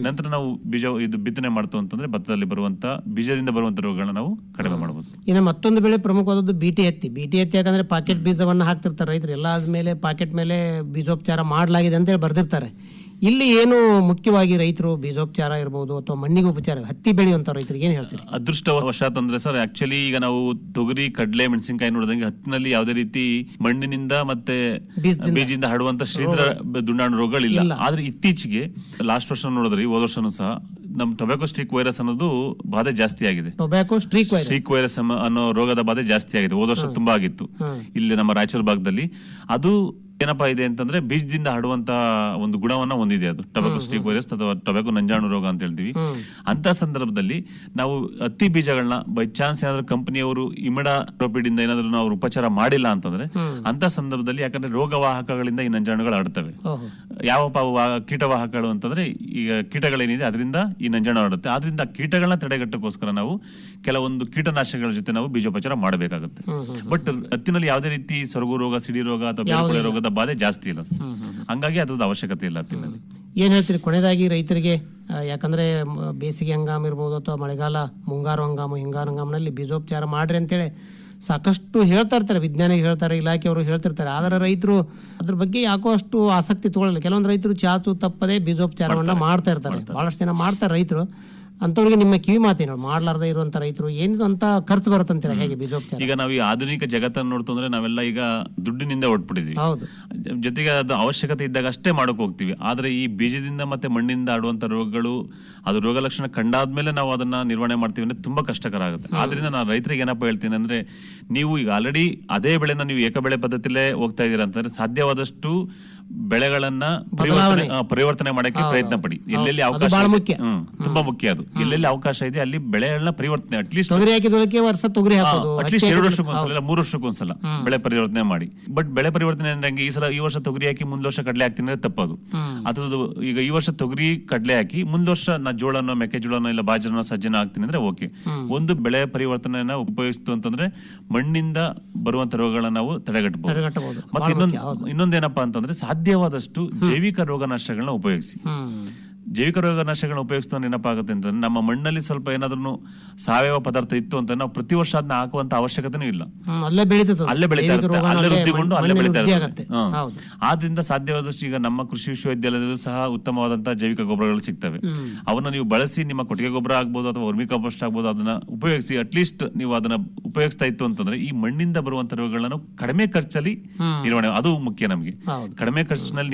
S6: ನಂತರ ನಾವು ಬೀಜ ಇದು ಬಿತ್ತನೆ ಮಾಡ್ತು ಅಂತಂದ್ರೆ ಭತ್ತದಲ್ಲಿ ಬರುವಂತ ಬೀಜದಿಂದ ಬರುವಂತ ರೋಗಗಳನ್ನ ನಾವು ಕಡಿಮೆ ಮಾಡಬಹುದು
S5: ಇನ್ನು ಮತ್ತೊಂದು ಬೆಳೆ ಪ್ರಮುಖವಾದದ್ದು ಬಿಟಿ ಹತ್ತಿ ಬಿಟಿ ಹತ್ತಿ ಯಾಕಂದ್ರೆ ಪಾಕೆಟ್ ಬೀಜವನ್ನ ಹಾಕ್ತಿರ್ತಾರೆ ರೈತರು. ಎಲ್ಲ ಆದ್ಮೇಲೆ ಪಾಕೆಟ್ ಮೇಲೆ ಬೀಜೋಪಚಾರ ಮಾಡಲಾಗಿದೆ ಅಂತೇಳಿ ಬರ್ದಿರ್ತಾರೆ. ಇಲ್ಲಿ ಏನು ಮುಖ್ಯವಾಗಿ ರೈತರು ಬೀಜೋಪಚಾರ ಇರ್ಬೋದು ಅಥವಾ ಮಣ್ಣಿಗೆ ಉಪಚಾರ ಹತ್ತಿ ಬೆಳೆಯುವಂತ ರೈತರಿಗೆ ಏನು ಹೇಳ್ತೀರಿ?
S6: ಅದೃಷ್ಟವಶಾತ್ ಅಂದ್ರೆ ಸರ್ ಆಕ್ಚುಲಿ ಈಗ ನಾವು ತೊಗರಿ ಕಡಲೆ ಮೆಣಸಿನಕಾಯಿ ನೋಡಿದಂಗೆ ಹತ್ತಿನಲ್ಲಿ ಯಾವುದೇ ರೀತಿ ಮಣ್ಣಿನಿಂದ ಮತ್ತೆ ಬೀಜದಿಂದ ಹಾಡುವಂತ ಶ್ರೀಧರ ದುಂಡಾಣು ರೋಗಗಳಿಲ್ಲ. ಆದ್ರೆ ಇತ್ತೀಚೆಗೆ ಲಾಸ್ಟ್ ವರ್ಷ ನೋಡಿದ್ರಿ ಹೋದ ವರ್ಷನೂ ಸಹ ನಮ್ ಟೊಬ್ಯಾಕೋ ಸ್ಟ್ರೀಕ್ ವೈರಸ್ ಅನ್ನೋದು ಬಾಧೆ ಜಾಸ್ತಿ ಆಗಿದೆ.
S5: ಟೊಬ್ಯಾಕೋ ಸ್ಟ್ರೀಕ್
S6: ಸ್ಟ್ರೀಕ್ ವೈರಸ್ ಅನ್ನೋ ರೋಗದ ಬಾಧೆ ಜಾಸ್ತಿ ಆಗಿದೆ. ಹೋದ ವರ್ಷ ತುಂಬಾ ಆಗಿತ್ತು. ಇಲ್ಲಿ ನಮ್ಮ ರಾಯಚೂರು ಭಾಗದಲ್ಲಿ. ಅದು ಏನಪ್ಪಾ ಇದೆ ಅಂತಂದ್ರೆ ಬೀಜದಿಂದ ಹರಡುವಂತ ಒಂದು ಗುಣವನ್ನ ಹೊಂದಿದೆ ಅದು. ಟೊಬ್ಯಾಕೋ ಸ್ಟಿಕ್ ವೈರಸ್ ಅಥವಾ ಟೊಬ್ಯಾಕೋ ನಂಜಾಣು ರೋಗ ಅಂತ ಹೇಳ್ತೀವಿ. ಅಂತ ಸಂದರ್ಭದಲ್ಲಿ ನಾವು ಹತ್ತಿ ಬೀಜಗಳನ್ನ ಬೈ ಚಾನ್ಸ್ ಏನಾದ್ರು ಕಂಪನಿಯವರು ಇಮಿಡಾಟೋಪಿಡ್ ಇಂದ ಏನಾದ್ರು ನಾವು ಉಪಚಾರ ಮಾಡಿಲ್ಲ ಅಂತಂದ್ರೆ ಅಂತ ಸಂದರ್ಭದಲ್ಲಿ ಯಾಕಂದ್ರೆ ರೋಗವಾಹಕಗಳಿಂದ ಈ ನಂಜಾಣುಗಳು ಹರಡ್ತವೆ.
S5: ಓಹೋ.
S6: ಯಾವ ಕೀಟವಾಹಕಗಳು ಅಂತಂದ್ರೆ ಈಗ ಕೀಟಗಳೇನಿದೆ ಅದರಿಂದ ಈ ನಂಜನ ಹರಡುತ್ತೆ. ಆದ್ರಿಂದ ಆ ಕೀಟಗಳನ್ನ ತಡೆಗಟ್ಟಕ್ಕೋಸ್ಕರ ನಾವು ಕೆಲವೊಂದು ಕೀಟನಾಶಕಗಳ ಜೊತೆ ನಾವು ಬೀಜೋಪಚಾರ ಮಾಡಬೇಕಾಗುತ್ತೆ. ಬಟ್ ಹತ್ತಿನಲ್ಲಿ ಯಾವುದೇ ರೀತಿ ಸೊರಗು ರೋಗ ಸಿಡಿ ರೋಗ ಅಥವಾ ರೋಗದ ಬಾಧೆ ಜಾಸ್ತಿ ಇಲ್ಲ ಹಂಗಾಗಿ ಅದ್ರದ್ದು ಅವಶ್ಯಕತೆ ಇಲ್ಲ ಹತ್ತಿನಲ್ಲಿ.
S5: ಏನ್ ಹೇಳ್ತೀರಿ? ಕೊನೆಯದಾಗಿ ರೈತರಿಗೆ ಯಾಕಂದ್ರೆ ಬೇಸಿಗೆ ಹಂಗಾಮ ಇರ್ಬೋದು ಅಥವಾ ಮಳೆಗಾಲ ಮುಂಗಾರು ಹಂಗಾಮ ಹಿಂಗಾರು ಹಂಗಾಮಿನಲ್ಲಿ ಬೀಜೋಪಚಾರ ಮಾಡ್ರಿ ಅಂತೇಳಿ ಸಾಕಷ್ಟು ಹೇಳ್ತಾ ಇರ್ತಾರೆ ವಿಜ್ಞಾನಿಗಳು ಹೇಳ್ತಾರೆ ಇಲಾಖೆಯವರು ಹೇಳ್ತಿರ್ತಾರೆ ಆದರೆ ರೈತರು ಅದ್ರ ಬಗ್ಗೆ ಯಾಕೋ ಅಷ್ಟು ಆಸಕ್ತಿ ತಗೊಳ್ಳಲ್ಲ. ಕೆಲವೊಂದು ರೈತರು ಚಾಚು ತಪ್ಪದೆ ಬೀಜೋಪಚಾರವನ್ನ ಮಾಡ್ತಾ ಇರ್ತಾರೆ. ಬಹಳಷ್ಟು ಜನ ಮಾಡ್ತಾರೆ ರೈತರು. ಅಂಥವ್ರಿಗೆ ನಿಮ್ಮ ಕಿವಿ ಮಾತೇನು ಮಾಡ್ಲಾರ್ದೆ ಇರುವಂತ ರೈತರು ಏನಿದು ಅಂತ ಖರ್ಚು ಬರುತ್ತಂತೀರ ಹೇಗೆ ಬೀಜೋಪಚಾರ?
S6: ಈಗ ನಾವು ಈ ಆಧುನಿಕ ಜಗತ್ತನ್ನು ನೋಡ್ತಂದ್ರೆ ನಾವೆಲ್ಲ ಈಗ ದುಡ್ಡಿನಿಂದ ಹೊಟ್ಬಿಟ್ಟಿದೀವಿ
S5: ಹೌದು.
S6: ಜೊತೆಗೆ ಅದು ಅವಶ್ಯಕತೆ ಇದ್ದಾಗ ಅಷ್ಟೇ ಮಾಡಕ್ ಹೋಗ್ತೀವಿ. ಆದ್ರೆ ಈ ಬೀಜದಿಂದ ಮತ್ತೆ ಮಣ್ಣಿಂದ ಆಡುವಂತ ರೋಗಗಳು ಅದು ರೋಗ ಲಕ್ಷಣ ಕಂಡಾದ್ಮೇಲೆ ನಾವು ಅದನ್ನ ನಿರ್ವಹಣೆ ಮಾಡ್ತೀವಿ ಅಂದ್ರೆ ತುಂಬಾ ಕಷ್ಟಕರ ಆಗುತ್ತೆ. ಆದ್ರಿಂದ ನಾನು ರೈತರಿಗೆ ಏನಪ್ಪ ಹೇಳ್ತೀನಿ ಅಂದ್ರೆ ನೀವು ಈಗ ಆಲ್ರೆಡಿ ಅದೇ ಬೆಳೆನ ನೀವು ಏಕಬೆಳೆ ಪದ್ಧತಿಲೇ ಹೋಗ್ತಾ ಇದೀರ ಅಂತಂದ್ರೆ ಸಾಧ್ಯವಾದಷ್ಟು ಬೆಳೆಗಳನ್ನ ಪರಿವರ್ತನೆ ಪರಿವರ್ತನೆ ಮಾಡಕ್ಕೆ ಪ್ರಯತ್ನ ಪಡಿ. ಎಲ್ಲೆಲ್ಲಿ ಅವಕಾಶ
S5: ಬಹಳ
S6: ಇದೆ-
S5: ಮುಖ್ಯ.
S6: ಹ್ಮ್ ತುಂಬಾ ಮುಖ್ಯ ಅದು. ಎಲ್ಲೆಲ್ಲಿ ಅವಕಾಶ ಇದೆ ಅಲ್ಲಿ ಬೆಳೆಗಳನ್ನ ಪರಿವರ್ತನೆ. ಅಟ್ಲೀಸ್ಟ್
S5: ತೊಗರಿ ವರ್ಷ ತೊಗರಿ ಹಾಕೋದು
S6: ಅಟ್ಲೀಸ್ಟ್ ಎರಡು ವರ್ಷಕ್ಕೊಂದ್ಸಲ ಇಲ್ಲ ಮೂರು ವರ್ಷಕ್ಕೊಂದ್ಸಲ ಬೆಳೆ ಪರಿವರ್ತನೆ ಮಾಡಿ. ಬಟ್ ಬೆಳೆ ಪರಿವರ್ತನೆ ಅಂದ್ರೆ ಹಂಗೆ ಈ ಸಲ ಈ ವರ್ಷ ತೊಗರಿ ಹಾಕಿ ಮುಂದ್ ವರ್ಷ ಕಡಲೆ ಹಾಕ್ತೀನಿ ಅಂದ್ರೆ ತಪ್ಪದು. ಅದ್ರದ್ದು ಈಗ ಈ ವರ್ಷ ತೊಗರಿ ಕಡಲೆ ಹಾಕಿ ಮುಂದ್ ವರ್ಷ ನಾ ಜೋಳನೋ ಮೆಕ್ಕೆಜೋಳನೋ ಇಲ್ಲ ಬಾಜರನ ಸಜ್ಜನ ಹಾಕ್ತೀನಿ ಅಂದ್ರೆ ಓಕೆ. ಒಂದು ಬೆಳೆ ಪರಿವರ್ತನೆಯನ್ನ ಉಪಯೋಗಿಸ್ತು ಅಂತಂದ್ರೆ ಮಣ್ಣಿಂದ ಬರುವಂತ ರೋಗಗಳನ್ನ ನಾವು ತಡೆಗಟ್ಟಬಹುದು
S5: ತಡೆಗಟ್ಟಬಹುದು.
S6: ಮತ್ತೆ ಇನ್ನೊಂದು ಇನ್ನೊಂದೇನಪ್ಪಾ ಅಂತಂದ್ರೆ ಸಾಧ್ಯವಾದಷ್ಟು ಜೈವಿಕ ರೋಗನಾಶಗಳನ್ನ ಉಪಯೋಗಿಸಿ. ಜೈವಿಕ ರೋಗನಾಶಗಳನ್ನ ಉಪಯೋಗಿಸ್ತು ನೆನಪಾಗುತ್ತೆ ಅಂತಂದ್ರೆ ನಮ್ಮ ಮಣ್ಣಲ್ಲಿ ಸ್ವಲ್ಪ ಏನಾದ್ರೂ ಸಾವಯವ ಪದಾರ್ಥ ಇತ್ತು ಅಂತ ನಾವು ಪ್ರತಿ ವರ್ಷ ಅದನ್ನ ಹಾಕುವಂತ ಅವಶ್ಯಕತೆನೂ ಇಲ್ಲ.
S5: ಅಲ್ಲೇ ಬೆಳೀತದೆ
S6: ಅಲ್ಲೇ ಬೆಳೀತಾ ಇರುತ್ತೆ. ಅಲ್ಲೇ
S5: ಅಲ್ಲೇ
S6: ವೃದ್ಧಿಗೊಂಡು ಅಲ್ಲೇ
S5: ಮಣ್ಣಿನಲ್ಲಿ
S6: ಬೆಳೀತಾ ಇರುತ್ತೆ.
S5: ಹೌದು.
S6: ಆದ್ರಿಂದ ಸಾಧ್ಯವಾದಷ್ಟು ಈಗ ನಮ್ಮ ಕೃಷಿ ವಿಶ್ವವಿದ್ಯಾಲಯದಲ್ಲೂ ಸಹ ಉತ್ತಮವಾದಂತಹ ಜೈವಿಕ ಗೊಬ್ಬರಗಳು ಸಿಗ್ತವೆ. ಅವನ್ನ ನೀವು ಬಳಸಿ ನಿಮ್ಮ ಕೊಟ್ಟಿಗೆ ಗೊಬ್ಬರ ಆಗ್ಬೋದು ಅಥವಾ ವರ್ಮಿ ಕಾಂಪೋಸ್ಟ್ ಆಗ್ಬೋದು ಅದನ್ನ ಉಪಯೋಗಿಸಿ ಅಟ್ಲೀಸ್ಟ್ ನೀವು ಅದನ್ನ ಉಪಯೋಗಿಸ್ತಾ ಇತ್ತು ಅಂತಂದ್ರೆ ಈ ಮಣ್ಣಿಂದ ಬರುವಂತ ರೋಗಗಳನ್ನು ಕಡಿಮೆ ಖರ್ಚಲ್ಲಿ ನಿರ್ವಹಣೆ ಅದು ಮುಖ್ಯ ನಮಗೆ. ಕಡಿಮೆ ಖರ್ಚಿನಲ್ಲಿ